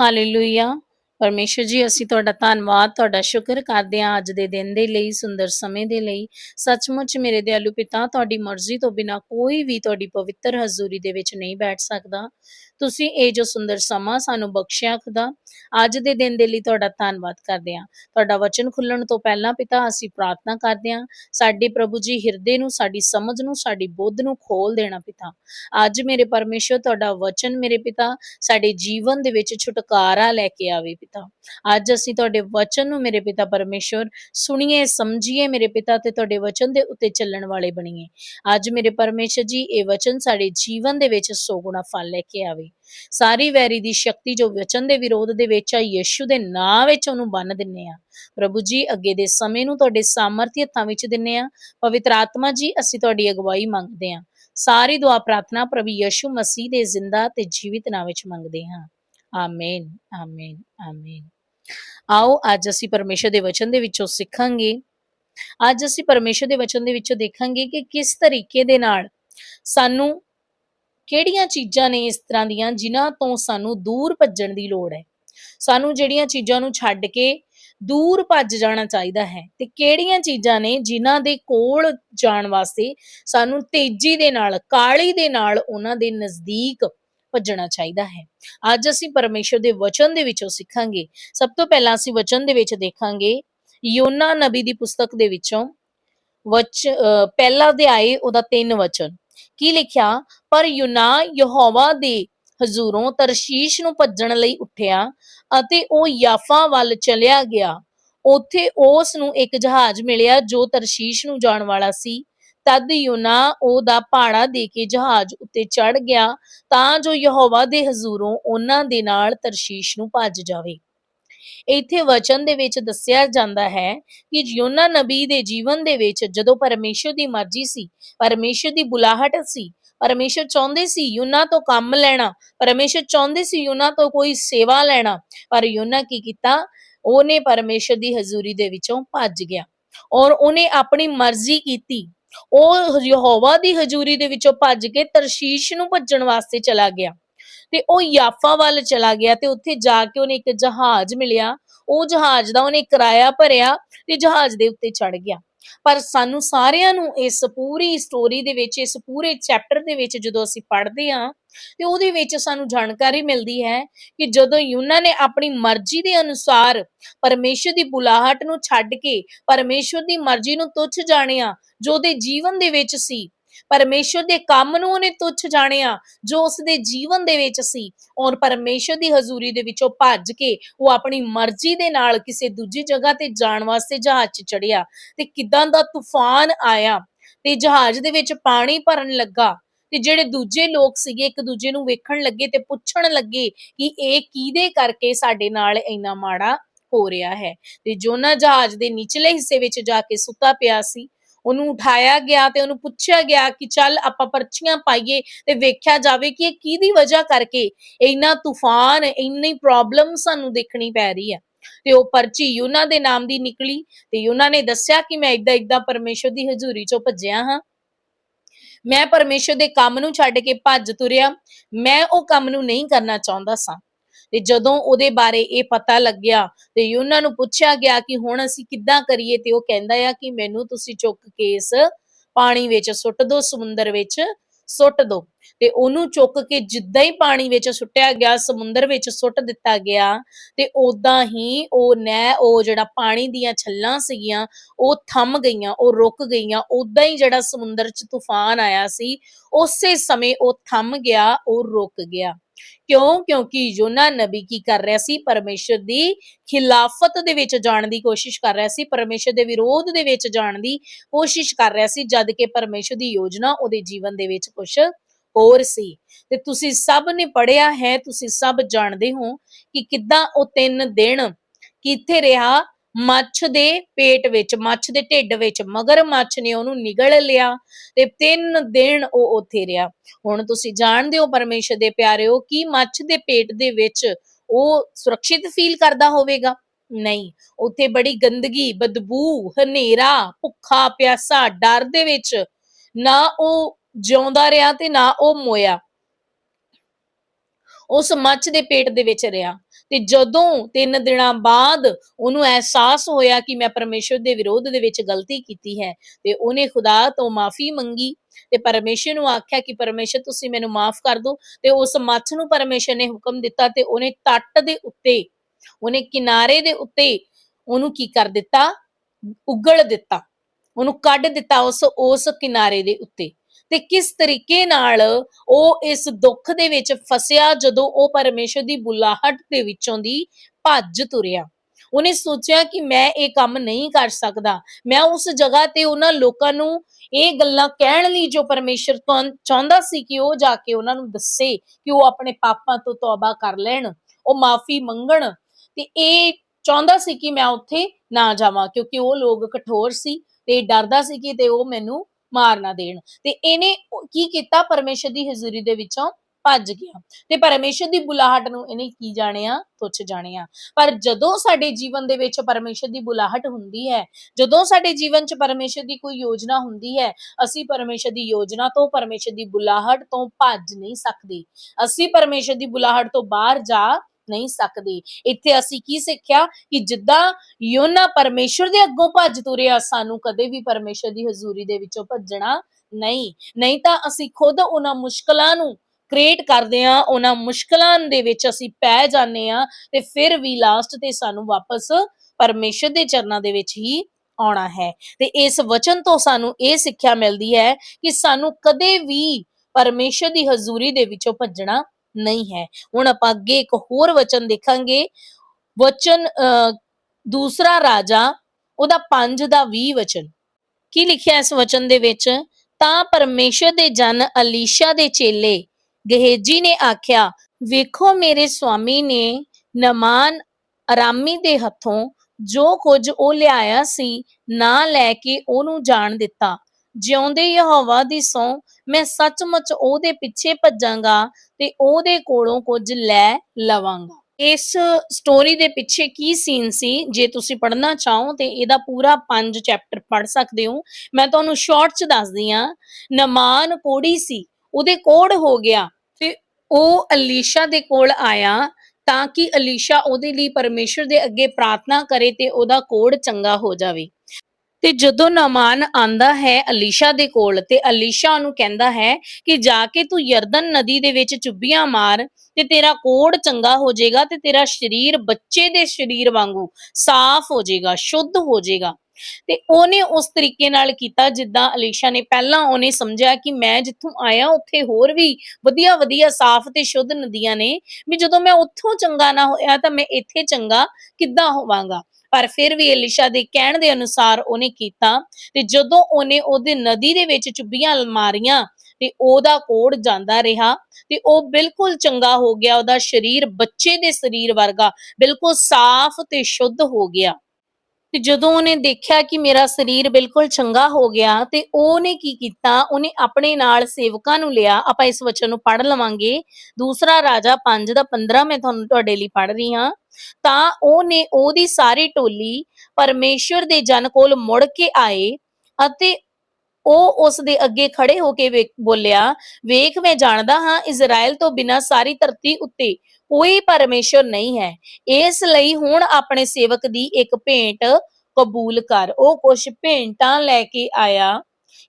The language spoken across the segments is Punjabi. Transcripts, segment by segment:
ਹਾਲੇਲੂਇਆ ਪਰਮੇਸ਼ਰ ਜੀ, ਅਸੀਂ ਤੁਹਾਡਾ ਧੰਨਵਾਦ, ਤੁਹਾਡਾ ਸ਼ੁਕਰ ਕਰਦੇ ਹਾਂ ਅੱਜ ਦੇ ਦਿਨ ਦੇ ਲਈ, ਸੁੰਦਰ ਸਮੇਂ ਦੇ ਲਈ। ਸੱਚਮੁੱਚ ਮੇਰੇ ਦਿਆਲੂ ਪਿਤਾ, ਤੁਹਾਡੀ ਮਰਜ਼ੀ ਤੋਂ ਬਿਨਾ ਕੋਈ ਵੀ ਤੁਹਾਡੀ ਪਵਿੱਤਰ ਹਜ਼ੂਰੀ ਦੇ ਵਿੱਚ ਨਹੀਂ ਬੈਠ ਸਕਦਾ। ਤੁਸੀਂ ਇਹ ਜੋ ਸੁੰਦਰ ਸਮਾਂ ਸਾਨੂੰ ਬਖਸ਼ਿਆ ਖੁਦਾ, ਅੱਜ ਦੇ ਦਿਨ ਦੇ ਲਈ ਤੁਹਾਡਾ ਧੰਨਵਾਦ ਕਰਦੇ ਹਾਂ। ਤੁਹਾਡਾ ਵਚਨ ਖੁੱਲਣ ਤੋਂ ਪਹਿਲਾਂ ਪਿਤਾ, ਅਸੀਂ ਪ੍ਰਾਰਥਨਾ ਕਰਦੇ ਹਾਂ, ਸਾਡੇ ਪ੍ਰਭੂ ਜੀ ਹਿਰਦੇ ਨੂੰ, ਸਾਡੀ ਸਮਝ ਨੂੰ, ਸਾਡੀ ਬੁੱਧ ਨੂੰ ਖੋਲ ਦੇਣਾ ਪਿਤਾ। ਅੱਜ ਮੇਰੇ ਪਰਮੇਸ਼ਰ, ਤੁਹਾਡਾ ਵਚਨ ਮੇਰੇ ਪਿਤਾ, ਸਾਡੇ ਜੀਵਨ ਦੇ ਵਿੱਚ ਛੁਟਕਾਰਾ ਲੈ ਕੇ ਆਵੇ ਪਿਤਾ। ਅੱਜ ਅਸੀਂ ਤੁਹਾਡੇ ਵਚਨ ਨੂੰ ਮੇਰੇ ਪਿਤਾ ਪਰਮੇਸ਼ਰ, ਸੁਣੀਏ, ਸਮਝੀਏ ਮੇਰੇ ਪਿਤਾ ਤੇ ਤੁਹਾਡੇ ਵਚਨ ਦੇ ਉੱਤੇ ਚੱਲਣ ਵਾਲੇ ਬਣੀਏ। ਅੱਜ ਮੇਰੇ ਪਰਮੇਸ਼ਰ ਜੀ, ਇਹ ਵਚਨ ਸਾਡੇ ਜੀਵਨ ਦੇ ਵਿੱਚ ਸੋਗੁਣਾ ਫਲ ਲੈ ਕੇ ਆਵੇ। ਸਾਰੀ ਵੈਰੀ ਦੀ ਸ਼ਕਤੀ ਜੋ ਵਚਨ ਦੇ ਵਿਰੋਧ ਦੇ ਵਿੱਚ ਆ, ਯਿਸੂ ਦੇ ਨਾਂ ਵਿੱਚ ਉਹਨੂੰ ਬੰਨ ਦਿੰਨੇ ਆ। ਪ੍ਰਭੂ ਜੀ, ਅੱਗੇ ਦੇ ਸਮੇਂ ਨੂੰ ਤੁਹਾਡੇ ਸਾਮਰਥੀ ਹੱਥਾਂ ਵਿੱਚ ਦਿੰਨੇ ਆ। ਪਵਿੱਤਰ ਆਤਮਾ ਜੀ, ਅਸੀਂ ਤੁਹਾਡੀ ਅਗਵਾਈ ਮੰਗਦੇ ਆ। ਸਾਰੀ ਦੁਆ ਪ੍ਰਾਰਥਨਾ ਪ੍ਰਭੂ ਯਿਸੂ ਮਸੀਹ ਦੇ ਜ਼ਿੰਦਾ ਤੇ ਜੀਵਿਤ ਨਾਮ ਵਿੱਚ ਮੰਗਦੇ ਹਾਂ। Amen amen amen. ਆਓ, ਅੱਜ ਅਸੀਂ ਪਰਮੇਸ਼ਰ ਦੇ ਵਚਨ ਦੇ ਵਿੱਚੋਂ ਸਿੱਖਾਂਗੇ। ਅੱਜ ਅਸੀਂ ਪਰਮੇਸ਼ਰ ਦੇ ਵਚਨ ਦੇ ਵਿੱਚੋਂ ਦੇਖਾਂਗੇ ਕਿ ਕਿਸ ਤਰੀਕੇ ਦੇ ਨਾਲ ਸਾਨੂੰ ਕਿਹੜੀਆਂ ਚੀਜ਼ਾਂ ਨੇ ਇਸ ਤਰ੍ਹਾਂ ਦੀਆਂ ਜਿਨ੍ਹਾਂ ਤੋਂ ਸਾਨੂੰ ਦੂਰ ਭੱਜਣ ਦੀ ਲੋੜ ਹੈ? ਸਾਨੂੰ ਜਿਹੜੀਆਂ ਚੀਜ਼ਾਂ ਨੂੰ ਛੱਡ ਕੇ ਦੂਰ ਭੱਜ ਜਾਣਾ ਚਾਹੀਦਾ ਹੈ ਤੇ ਕਿਹੜੀਆਂ ਚੀਜ਼ਾਂ ਨੇ ਜਿਨ੍ਹਾਂ ਦੇ ਕੋਲ ਜਾਣ ਵਾਸਤੇ ਸਾਨੂੰ ਤੇਜ਼ੀ ਦੇ ਨਾਲ ਕਾਲੀ ਦੇ ਨਾਲ ਉਹਨਾਂ ਦੇ ਨਜ਼ਦੀਕ ਭੱਜਣਾ ਚਾਹੀਦਾ ਹੈ? ਅੱਜ ਅਸੀਂ ਪਰਮੇਸ਼ਰ ਦੇ ਵਚਨ ਦੇ ਵਿੱਚੋਂ ਸਿੱਖਾਂਗੇ। ਸਭ ਤੋਂ ਪਹਿਲਾਂ ਅਸੀਂ ਵਚਨ ਦੇ ਵਿੱਚ ਦੇਖਾਂਗੇ ਯੋਨਾ ਨਬੀ ਦੀ ਪੁਸਤਕ ਦੇ ਵਿੱਚੋਂ। ਵਚ ਅਹ ਪਹਿਲਾ ਅਧਿਆਏ ਉਹਦਾ ਤਿੰਨ ਵਚਨ। ਕੀ ਲਿਖਿਆ? ਪਰ ਯੁਨਾ ਯਹੋਵਾ ਦੇ ਹਜ਼ੂਰੋਂ ਤਰਸ਼ੀਸ਼ ਨੂੰ ਭੱਜਣ ਲਈ ਉੱਠਿਆ ਅਤੇ ਉਹ ਯਾਫਾ ਵੱਲ ਚਲਿਆ ਗਿਆ। ਉੱਥੇ ਉਸ ਨੂੰ ਇੱਕ ਜਹਾਜ਼ ਮਿਲਿਆ ਜੋ ਤਰਸ਼ੀਸ਼ ਨੂੰ ਜਾਣ ਵਾਲਾ ਸੀ। ਤਦ ਯੂਨਾ ਉਹਦਾ ਭਾੜਾ ਦੇ ਕੇ ਜਹਾਜ਼ ਉੱਤੇ ਚੜ ਗਿਆ ਤਾਂ ਜੋ ਯਹੋਵਾ ਦੇ ਹਜ਼ੂਰੋਂ ਉਹਨਾਂ ਦੇ ਨਾਲ ਤਰਸ਼ੀਸ਼ ਨੂੰ ਭੱਜ ਜਾਵੇ। ਇੱਥੇ ਵਚਨ ਦੇ ਵਿੱਚ ਦੱਸਿਆ ਜਾਂਦਾ ਹੈ ਕਿ ਯੋਨਾ ਨਬੀ ਦੇ ਜੀਵਨ ਦੇ ਵਿੱਚ ਜਦੋਂ ਪਰਮੇਸ਼ਰ ਦੀ ਮਰਜ਼ੀ ਸੀ, ਪਰਮੇਸ਼ਰ ਦੀ ਬੁਲਾਹਟ ਸੀ, ਪਰਮੇਸ਼ਰ ਚਾਹੁੰਦੇ ਸੀ ਯੋਨਾ ਤੋਂ ਕੰਮ ਲੈਣਾ, ਪਰਮੇਸ਼ਰ ਚਾਹੁੰਦੇ ਸੀ ਯੋਨਾ ਤੋਂ ਕੋਈ ਸੇਵਾ ਲੈਣਾ, ਪਰ ਯੋਨਾ ਕੀ ਕੀਤਾ? ਉਹਨੇ ਪਰਮੇਸ਼ਰ ਦੀ ਹਜ਼ੂਰੀ ਦੇ ਵਿੱਚੋਂ ਭੱਜ ਗਿਆ ਔਰ ਉਹਨੇ ਆਪਣੀ ਮਰਜ਼ੀ ਕੀਤੀ। ਉਹ ਯਹੋਵਾ ਦੀ ਹਜ਼ੂਰੀ ਦੇ ਵਿੱਚੋਂ ਭੱਜ ਕੇ ਤਰਸ਼ੀਸ਼ ਨੂੰ ਭੱਜਣ ਵਾਸਤੇ ਚਲਾ ਗਿਆ। ਤੇ ਉਹ ਯਾਫਾ ਵੱਲ ਚਲਾ ਗਿਆ ਤੇ ਉੱਥੇ ਜਾ ਕੇ ਉਹਨੇ ਇੱਕ ਜਹਾਜ਼ ਮਿਲਿਆ। ਉਹ ਜਹਾਜ਼ ਦਾ ਉਹਨੇ ਕਿਰਾਇਆ ਭਰਿਆ ਤੇ ਜਹਾਜ਼ ਦੇ ਉੱਤੇ ਚੜ ਗਿਆ। ਪਰ ਸਾਨੂੰ ਸਾਰਿਆਂ ਨੂੰ ਇਸ ਪੂਰੀ ਸਟੋਰੀ ਦੇ ਵਿੱਚ, ਇਸ ਪੂਰੇ ਚੈਪਟਰ ਦੇ ਵਿੱਚ ਜਦੋਂ ਅਸੀਂ ਪੜ੍ਹਦੇ ਹਾਂ, ਤੇ ਉਹਦੇ ਵਿੱਚ ਸਾਨੂੰ ਜਾਣਕਾਰੀ ਮਿਲਦੀ ਹੈ ਕਿ ਜਦੋਂ ਯੂਨਾ ਨੇ ਆਪਣੀ ਮਰਜ਼ੀ ਦੇ ਅਨੁਸਾਰ ਪਰਮੇਸ਼ਰ ਦੀ ਬੁਲਾਹਟ ਨੂੰ ਛੱਡ ਕੇ, ਪਰਮੇਸ਼ਰ ਦੀ ਮਰਜ਼ੀ ਨੂੰ ਤੁੱਛ ਜਾਣਿਆ, ਜੋ ਉਹਦੇ ਜੀਵਨ ਦੇ ਵਿੱਚ ਸੀ ਪਰਮੇਸ਼ਰ ਦੇ ਕੰਮ ਨੂੰ ਉਹਨੇ ਤੁੱਛ ਜਾਣਿਆ, ਜੋ ਉਸ ਦੇ ਜੀਵਨ ਦੇ ਵਿੱਚ ਸੀ। ਔਰ ਪਰਮੇਸ਼ਰ ਦੀ ਹਜ਼ੂਰੀ ਦੇ ਵਿੱਚੋਂ ਭੱਜ ਕੇ ਉਹ ਆਪਣੀ ਮਰਜ਼ੀ ਦੇ ਨਾਲ ਕਿਸੇ ਦੂਜੀ ਜਗ੍ਹਾ ਤੇ ਜਾਣ ਵਾਸਤੇ ਜਹਾਜ਼ 'ਚ ਚੜਿਆ ਤੇ ਕਿਦਾਂ ਦਾ ਤੂਫਾਨ ਆਇਆ ਤੇ ਜਹਾਜ਼ ਦੇ ਵਿੱਚ ਪਾਣੀ ਭਰਨ ਲੱਗਾ ਤੇ ਜਿਹੜੇ ਦੂਜੇ ਲੋਕ ਸੀਗੇ ਇੱਕ ਦੂਜੇ ਨੂੰ ਵੇਖਣ ਲੱਗੇ ਤੇ ਪੁੱਛਣ ਲੱਗੇ ਕਿ ਇਹ ਕਿਹਦੇ ਕਰਕੇ ਸਾਡੇ ਨਾਲ ਇੰਨਾ ਮਾੜਾ ਹੋ ਰਿਹਾ ਹੈ। ਤੇ ਜੋਨਾ ਜਹਾਜ਼ ਦੇ ਨਿਚਲੇ ਹਿੱਸੇ ਵਿੱਚ ਜਾ ਕੇ ਸੁੱਤਾ ਪਿਆ ਸੀ। ਉਹਨੂੰ ਉਠਾਇਆ ਗਿਆ ਤੇ ਉਹਨੂੰ ਪੁੱਛਿਆ ਗਿਆ ਕਿ ਚੱਲ ਆਪਾਂ ਪਰਚੀਆਂ ਪਾਈਏ ਤੇ ਵੇਖਿਆ ਜਾਵੇ ਕਿ ਇਹ ਕਿਹਦੀ ਵਜ੍ਹਾ ਕਰਕੇ ਇੰਨਾ ਤੂਫਾਨ, ਇੰਨੀ ਪ੍ਰੋਬਲਮ ਸਾਨੂੰ ਦੇਖਣੀ ਪੈ ਰਹੀ ਹੈ। ਤੇ ਉਹ ਪਰਚੀ ਯੂਨਾ ਦੇ ਨਾਮ ਦੀ ਨਿਕਲੀ ਤੇ ਯੂਨਾ ਨੇ ਦੱਸਿਆ ਕਿ ਮੈਂ ਇਦਾਂ ਇਦਾਂ ਪਰਮੇਸ਼ਰ ਦੀ ਹਜ਼ੂਰੀ ਚੋਂ ਭੱਜਿਆ ਹਾਂ। ਮੈਂ ਪਰਮੇਸ਼ਰ ਦੇ ਕੰਮ ਨੂੰ ਛੱਡ ਕੇ ਭੱਜ ਤੁਰਿਆ। ਮੈਂ ਉਹ ਕੰਮ ਨੂੰ ਨਹੀਂ ਕਰਨਾ ਚਾਹੁੰਦਾ ਸਾਂ। ਤੇ ਜਦੋਂ ਉਹਦੇ ਬਾਰੇ ਇਹ ਪਤਾ ਲੱਗਿਆ ਤੇ ਉਹਨਾਂ ਨੂੰ ਪੁੱਛਿਆ ਗਿਆ ਕਿ ਹੁਣ ਅਸੀਂ ਕਿੱਦਾਂ ਕਰੀਏ ਤੇ ਉਹ ਕਹਿੰਦਾ ਆ ਕਿ ਮੈਨੂੰ ਤੁਸੀਂ ਚੁੱਕ ਕੇ ਇਸ ਪਾਣੀ ਵਿੱਚ ਸੁੱਟ ਦਿਓ ਸਮੁੰਦਰ ਵਿੱਚ ਸੁੱਟ ਦਿਓ ਤੇ ਉਹਨੂੰ ਚੁੱਕ ਕੇ ਜਿੱਦਾਂ ਹੀ ਪਾਣੀ ਵਿੱਚ ਸੁੱਟਿਆ ਗਿਆ, ਸਮੁੰਦਰ ਵਿੱਚ ਸੁੱਟ ਦਿੱਤਾ ਗਿਆ ਤੇ ਉਦਾਂ ਹੀ ਉਹ ਨਹਿ, ਉਹ ਜਿਹੜਾ ਪਾਣੀ ਦੀਆਂ ਛੱਲਾਂ ਸੀਗੀਆਂ, ਉਹ ਥੰਮ ਗਈਆਂ, ਉਹ ਰੁਕ ਗਈਆਂ। ਉਦਾਂ ਹੀ ਜਿਹੜਾ ਸਮੁੰਦਰ 'ਚ ਤੂਫਾਨ ਆਇਆ ਸੀ, ਉਸੇ ਸਮੇਂ ਉਹ ਥੰਮ ਗਿਆ, ਉਹ ਰੁਕ ਗਿਆ। ਕਿਉਂ? ਕਿਉਂਕਿ ਯੋਨਾ ਨਬੀ ਕੀ ਕਰ ਰਿਹਾ ਸੀ? ਪਰਮੇਸ਼ਰ ਦੀ ਖਿਲਾਫਤ ਦੇ ਵਿੱਚ ਜਾਣ ਦੀ ਕੋਸ਼ਿਸ਼ ਕਰ ਰਿਹਾ ਸੀ, ਪਰਮੇਸ਼ਰ ਦੇ ਵਿਰੋਧ ਦੇ ਵਿੱਚ ਜਾਣ ਦੀ ਕੋਸ਼ਿਸ਼ ਕਰ ਰਿਹਾ ਸੀ, ਜਦ ਕਿ ਪਰਮੇਸ਼ਰ ਦੀ ਯੋਜਨਾ ਉਹਦੇ ਜੀਵਨ ਦੇ ਵਿੱਚ ਕੁਝ ਹੋਰ ਸੀ। ਤੇ ਤੁਸੀਂ ਸਭ ਨੇ ਪੜਿਆ ਹੈ, ਤੁਸੀਂ ਸਭ ਜਾਣਦੇ ਹੋ ਕਿ ਕਿੱਦਾਂ ਉਹ ਤਿੰਨ ਦਿਨ ਕਿੱਥੇ ਰਿਹਾ? ਮੱਛ ਦੇ ਪੇਟ ਵਿੱਚ, ਮੱਛ ਦੇ ਢਿੱਡ ਵਿੱਚ, ਮਗਰ ਮੱਛ ਨੇ ਉਹਨੂੰ ਨਿਗਲ ਲਿਆ ਤੇ ਤਿੰਨ ਦਿਨ ਉਹ ਉੱਥੇ ਰਿਹਾ। ਹੁਣ ਤੁਸੀਂ ਜਾਣਦੇ ਹੋ ਪਰਮੇਸ਼ਰ ਦੇ ਪਿਆਰਿਓ ਕਿ ਮੱਛ ਦੇ ਪੇਟ ਦੇ ਵਿੱਚ ਉਹ ਸੁਰੱਖਿਅਤ ਫੀਲ ਕਰਦਾ ਹੋਵੇਗਾ? ਨਹੀਂ। ਉੱਥੇ ਬੜੀ ਗੰਦਗੀ, ਬਦਬੂ, ਹਨੇਰਾ, ਭੁੱਖਾ, ਪਿਆਸਾ, ਡਰ ਦੇ ਵਿੱਚ ਨਾ ਉਹ ਜਿਉਂਦਾ ਰਿਹਾ ਤੇ ਨਾ ਉਹ ਮੋਇਆ। ਉਸ ਮੱਛ ਦੇ ਪੇਟ ਦੇ ਵਿੱਚ ਰਿਹਾ। ਤੇ ਜਦੋਂ ਤਿੰਨ ਦਿਨਾਂ ਬਾਅਦ ਉਹਨੂੰ ਅਹਿਸਾਸ ਹੋਇਆ ਕਿ ਮੈਂ ਪਰਮੇਸ਼ਰ ਦੇ ਵਿਰੋਧ ਦੇ ਵਿੱਚ ਗਲਤੀ ਕੀਤੀ ਹੈ, ਤੇ ਉਹਨੇ ਖੁਦਾ ਤੋਂ ਮਾਫੀ ਮੰਗੀ ਤੇ ਪਰਮੇਸ਼ਰ ਨੂੰ ਆਖਿਆ ਕਿ ਪਰਮੇਸ਼ਰ ਤੁਸੀਂ ਮੈਨੂੰ ਮਾਫ ਕਰ ਦਿਓ ਤੇ ਉਸ ਮੱਛ ਨੂੰ ਪਰਮੇਸ਼ਰ ਨੇ ਹੁਕਮ ਦਿੱਤਾ ਤੇ ਉਹਨੇ ਤੱਟ ਦੇ ਉੱਤੇ, ਉਹਨੇ ਕਿਨਾਰੇ ਦੇ ਉੱਤੇ ਉਹਨੂੰ ਕੀ ਕਰ ਦਿੱਤਾ? ਉਗਲ ਦਿੱਤਾ, ਉਹਨੂੰ ਕੱਢ ਦਿੱਤਾ ਉਸ ਉਸ ਕਿਨਾਰੇ ਦੇ ਉੱਤੇ। ਤੇ ਕਿਸ ਤਰੀਕੇ ਨਾਲ ਉਹ ਇਸ ਦੁੱਖ ਦੇ ਵਿੱਚ ਫਸਿਆ ਜਦੋਂ ਉਹ ਪਰਮੇਸ਼ਰ ਦੀ ਬੁਲਾਹਟ ਦੇ ਵਿੱਚੋਂ ਦੀ ਭੱਜ ਤੁਰਿਆ। ਉਹਨੇ ਸੋਚਿਆ ਕਿ ਮੈਂ ਇਹ ਕੰਮ ਨਹੀਂ ਕਰ ਸਕਦਾ। ਮੈਂ ਉਸ ਜਗ੍ਹਾ ਤੇ ਉਹਨਾਂ ਲੋਕਾਂ ਨੂੰ ਇਹ ਗੱਲਾਂ ਕਹਿਣ ਲਈ ਜੋ ਪਰਮੇਸ਼ਰ ਤੋਂ ਚਾਹੁੰਦਾ ਸੀ ਕਿ ਉਹ ਜਾ ਕੇ ਉਹਨਾਂ ਨੂੰ ਦੱਸੇ ਕਿ ਉਹ ਆਪਣੇ ਪਾਪਾਂ ਤੋਂ ਤੌਬਾ ਕਰ ਲੈਣ, ਉਹ ਮਾਫੀ ਮੰਗਣ। ਤੇ ਇਹ ਚਾਹੁੰਦਾ ਸੀ ਕਿ ਮੈਂ ਉੱਥੇ ਨਾ ਜਾਵਾਂ ਕਿਉਂਕਿ ਉਹ ਲੋਕ ਕਠੋਰ ਸੀ ਤੇ ਡਰਦਾ ਸੀ ਕਿ ਤੇ ਉਹ ਮੈਨੂੰ ਮਾਰ ਨਾ ਦੇਣ। ਤੇ ਇਹਨੇ ਕੀ ਕੀਤਾ? ਪਰਮੇਸ਼ਰ ਦੀ ਹਜ਼ੂਰੀ ਦੇ ਵਿੱਚੋਂ ਭੱਜ ਗਿਆ। ਤੇ ਪਰਮੇਸ਼ਰ ਦੀ ਬੁਲਾਹਟ ਨੂੰ ਇਹਨੇ ਕੀ ਜਾਣਿਆ? ਤੁੱਛ ਜਾਣਿਆ। ਪਰ ਜਦੋਂ ਸਾਡੇ ਜੀਵਨ ਦੇ ਵਿੱਚ ਪਰਮੇਸ਼ਰ ਦੀ ਬੁਲਾਹਟ ਹੁੰਦੀ ਹੈ, ਜਦੋਂ ਸਾਡੇ ਜੀਵਨ 'ਚ ਪਰਮੇਸ਼ਰ ਦੀ ਕੋਈ ਯੋਜਨਾ ਹੁੰਦੀ ਹੈ, ਅਸੀਂ ਪਰਮੇਸ਼ਰ ਦੀ ਯੋਜਨਾ ਤੋਂ, ਪਰਮੇਸ਼ਰ ਦੀ ਬੁਲਾਹਟ ਤੋਂ ਭੱਜ ਨਹੀਂ ਸਕਦੇ। ਅਸੀਂ ਪਰਮੇਸ਼ਰ ਦੀ ਬੁਲਾਹਟ ਤੋਂ ਬਾਹਰ ਜਾ ਨਹੀਂ ਸਕਦੇ। ਇੱਥੇ ਅਸੀਂ ਕੀ ਸਿੱਖਿਆ ਕਿ ਜਿੱਦਾਂ ਯੋਨਾ ਪਰਮੇਸ਼ਰ ਦੇ ਅੱਗੋਂ ਭੱਜ ਤੁਰਿਆ, ਸਾਨੂੰ ਕਦੇ ਵੀ ਪਰਮੇਸ਼ਰ ਦੀ ਹਜ਼ੂਰੀ ਦੇ ਵਿੱਚੋਂ ਭੱਜਣਾ ਨਹੀਂ। ਨਹੀਂ ਤਾਂ ਅਸੀਂ ਖੁਦ ਉਹਨਾਂ ਮੁਸ਼ਕਲਾਂ ਨੂੰ ਕ੍ਰੀਏਟ ਕਰਦੇ ਆ ਉਹਨਾਂ ਮੁਸ਼ਕਲਾਂ ਦੇ ਵਿੱਚ ਅਸੀਂ ਪੈ ਜਾਂਦੇ ਆ ਤੇ ਫਿਰ ਵੀ ਲਾਸਟ ਤੇ ਸਾਨੂੰ ਵਾਪਸ ਪਰਮੇਸ਼ਰ ਦੇ ਚਰਨਾਂ ਦੇ ਵਿੱਚ ਹੀ ਆਉਣਾ ਹੈ। ਤੇ ਇਸ ਵਚਨ ਤੋਂ ਸਾਨੂੰ ਇਹ ਸਿੱਖਿਆ ਮਿਲਦੀ ਹੈ ਕਿ ਸਾਨੂੰ ਕਦੇ ਵੀ ਪਰਮੇਸ਼ਰ ਦੀ ਹਜ਼ੂਰੀ ਦੇ ਵਿੱਚੋਂ ਭੱਜਣਾ ਨਹੀਂ ਹੈ। ਹੁਣ ਆਪਾਂ ਅੱਗੇ ਇੱਕ ਹੋਰ ਵਚਨ ਦੇਖਾਂਗੇ। ਵਚਨ ਦੂਸਰਾ ਰਾਜਾ, ਉਹਦਾ 5 ਦਾ 20 ਵਚਨ। ਕੀ ਲਿਖਿਆ ਇਸ ਵਚਨ ਦੇ ਵਿੱਚ? ਤਾਂ ਪਰਮੇਸ਼ਰ ਦੇ ਜਨ ਅਲੀਸ਼ਾ ਦੇ ਚੇਲੇ ਗਹੇਜੀ ਨੇ ਆਖਿਆ, ਵੇਖੋ ਮੇਰੇ ਸਵਾਮੀ ਨੇ ਨਮਾਨ ਅਰਾਮੀ ਦੇ ਹੱਥੋਂ ਜੋ ਕੁਝ ਉਹ ਲਿਆਇਆ ਸੀ, ਨਾ ਲੈ ਕੇ ਉਹਨੂੰ ਜਾਣ ਦਿੱਤਾ। ਜਿਉਂਦੇ ਯਹੋਵਾ ਦੀ ਸੌ ਮੈਂ ਸੱਚਮੁੱਚ ਉਹਦੇ ਪਿੱਛੇ ਭੱਜਾਂਗਾ ਤੇ ਉਹਦੇ ਕੋਲੋਂ ਕੁਝ ਲੈ ਲਵਾਂਗਾ। ਇਸ ਸਟੋਰੀ ਦੇ ਪਿੱਛੇ ਕੀ ਸੀਨ ਸੀ? ਜੇ ਤੁਸੀਂ ਪੜ੍ਹਨਾ ਚਾਹੋ ਤੇ ਇਹਦਾ ਪੂਰਾ 5 ਚੈਪਟਰ ਪੜ੍ਹ ਸਕਦੇ ਹੋ। ਮੈਂ ਤੁਹਾਨੂੰ ਸ਼ਾਰਟ ਚ ਦੱਸਦੀ ਆ ਨਮਾਨ ਕੋੜੀ ਸੀ, ਉਹਦੇ ਕੋੜ ਹੋ ਗਿਆ ਤੇ ਉਹ ਅਲੀਸ਼ਾ ਦੇ ਕੋਲ ਆਇਆ ਤਾਂ ਕਿ ਅਲੀਸ਼ਾ ਉਹਦੇ ਲਈ ਪਰਮੇਸ਼ਰ ਦੇ ਅੱਗੇ ਪ੍ਰਾਰਥਨਾ ਕਰੇ ਤੇ ਉਹਦਾ ਕੋੜ ਚੰਗਾ ਹੋ ਜਾਵੇ। ਤੇ ਜਦੋਂ ਨਾਮਾਨ ਆਂਦਾ ਹੈ ਅਲੀਸ਼ਾ ਦੇ ਕੋਲ ਤੇ ਅਲੀਸ਼ਾ ਉਹਨੂੰ ਕਹਿੰਦਾ ਹੈ ਕਿ ਜਾ ਕੇ ਤੂੰ ਯਰਦਨ ਨਦੀ ਦੇ ਵਿੱਚ ਚੁੱਭੀਆਂ ਮਾਰ ਤੇ ਤੇਰਾ ਕੋੜ ਚੰਗਾ ਹੋ ਜਾਏਗਾ ਤੇ ਤੇਰਾ ਸਰੀਰ ਬੱਚੇ ਦੇ ਸਰੀਰ ਵਾਂਗੂ ਸਾਫ਼ ਹੋ ਜਾਏਗਾ, ਸ਼ੁੱਧ ਹੋ ਜਾਏਗਾ। ਤੇ ਉਹਨੇ ਉਸ ਤਰੀਕੇ ਨਾਲ ਕੀਤਾ ਜਿੱਦਾਂ ਅਲੀਸ਼ਾ ਨੇ ਪਹਿਲਾਂ ਉਹਨੇ ਸਮਝਿਆ ਕਿ ਮੈਂ ਜਿੱਥੋਂ ਆਇਆ ਉੱਥੇ ਹੋਰ ਵੀ ਵਧੀਆ ਵਧੀਆ ਸਾਫ਼ ਤੇ ਸ਼ੁੱਧ ਨਦੀਆਂ ਨੇ ਵੀ ਜਦੋਂ ਮੈਂ ਉੱਥੋਂ ਚੰਗਾ ਨਾ ਹੋਇਆ ਤਾਂ ਮੈਂ ਇੱਥੇ ਚੰਗਾ ਕਿੱਦਾਂ ਹੋਵਾਂਗਾ? ਪਰ ਫਿਰ ਵੀ ਅਲੀਸ਼ਾ ਦੇ ਕਹਿਣ ਦੇ ਅਨੁਸਾਰ ਉਹਨੇ ਕੀਤਾ ਤੇ ਜਦੋਂ ਉਹਨੇ ਉਹਦੇ ਨਦੀ ਦੇ ਵਿੱਚ ਚੁੱਭੀਆਂ ਮਾਰੀਆਂ ਤੇ ਉਹਦਾ ਕੋੜ ਜਾਂਦਾ ਰਿਹਾ ਤੇ ਉਹ ਬਿਲਕੁਲ ਚੰਗਾ ਹੋ ਗਿਆ, ਉਹਦਾ ਸਰੀਰ ਬੱਚੇ ਦੇ ਸਰੀਰ ਵਰਗਾ ਬਿਲਕੁਲ ਸਾਫ਼ ਤੇ ਸ਼ੁੱਧ ਹੋ ਗਿਆ। ਤੇ ਜਦੋਂ ਉਹਨੇ ਦੇਖਿਆ ਕਿ ਮੇਰਾ ਸਰੀਰ ਬਿਲਕੁਲ ਚੰਗਾ ਹੋ ਗਿਆ ਤੇ ਉਹਨੇ ਕੀ ਕੀਤਾ? ਉਹਨੇ ਆਪਣੇ ਨਾਲ ਸੇਵਕਾਂ ਨੂੰ ਲਿਆ। ਆਪਾਂ ਇਸ ਵਚਨ ਨੂੰ ਪੜ੍ਹ ਲਵਾਂਗੇ। ਦੂਸਰਾ ਰਾਜਾ 5 ਦਾ 15 ਮੈਂ ਤੁਹਾਨੂੰ ਤੁਹਾਡੇ ਲਈ ਪੜ੍ਹ ਰਹੀ ਹਾਂ। ਤਾਂ ਉਹਨੇ ਉਹਦੀ ਸਾਰੀ ਟੋਲੀ ਪਰਮੇਸ਼ਵਰ ਦੇ ਜਨ ਕੋਲ ਮੁੜ ਕੇ ਆਏ ਅਤੇ ਉਹ ਉਸ ਦੇ ਅੱਗੇ ਖੜੇ ਹੋ ਕੇ ਬੋਲਿਆ, ਵੇਖ, ਮੈਂ ਜਾਣਦਾ ਹਾਂ ਇਜ਼ਰਾਈਲ ਤੋਂ ਬਿਨਾ ਸਾਰੀ ਧਰਤੀ ਉੱਤੇ ਕੋਈ ਪਰਮੇਸ਼ਵਰ ਨਹੀਂ ਹੈ। ਇਸ ਲਈ ਹੁਣ ਆਪਣੇ ਸੇਵਕ ਦੀ ਇੱਕ ਭੇਂਟ ਕਬੂਲ ਕਰ। ਉਹ ਕੁਝ ਭੇਂਟਾਂ ਲੈ ਕੇ ਆਇਆ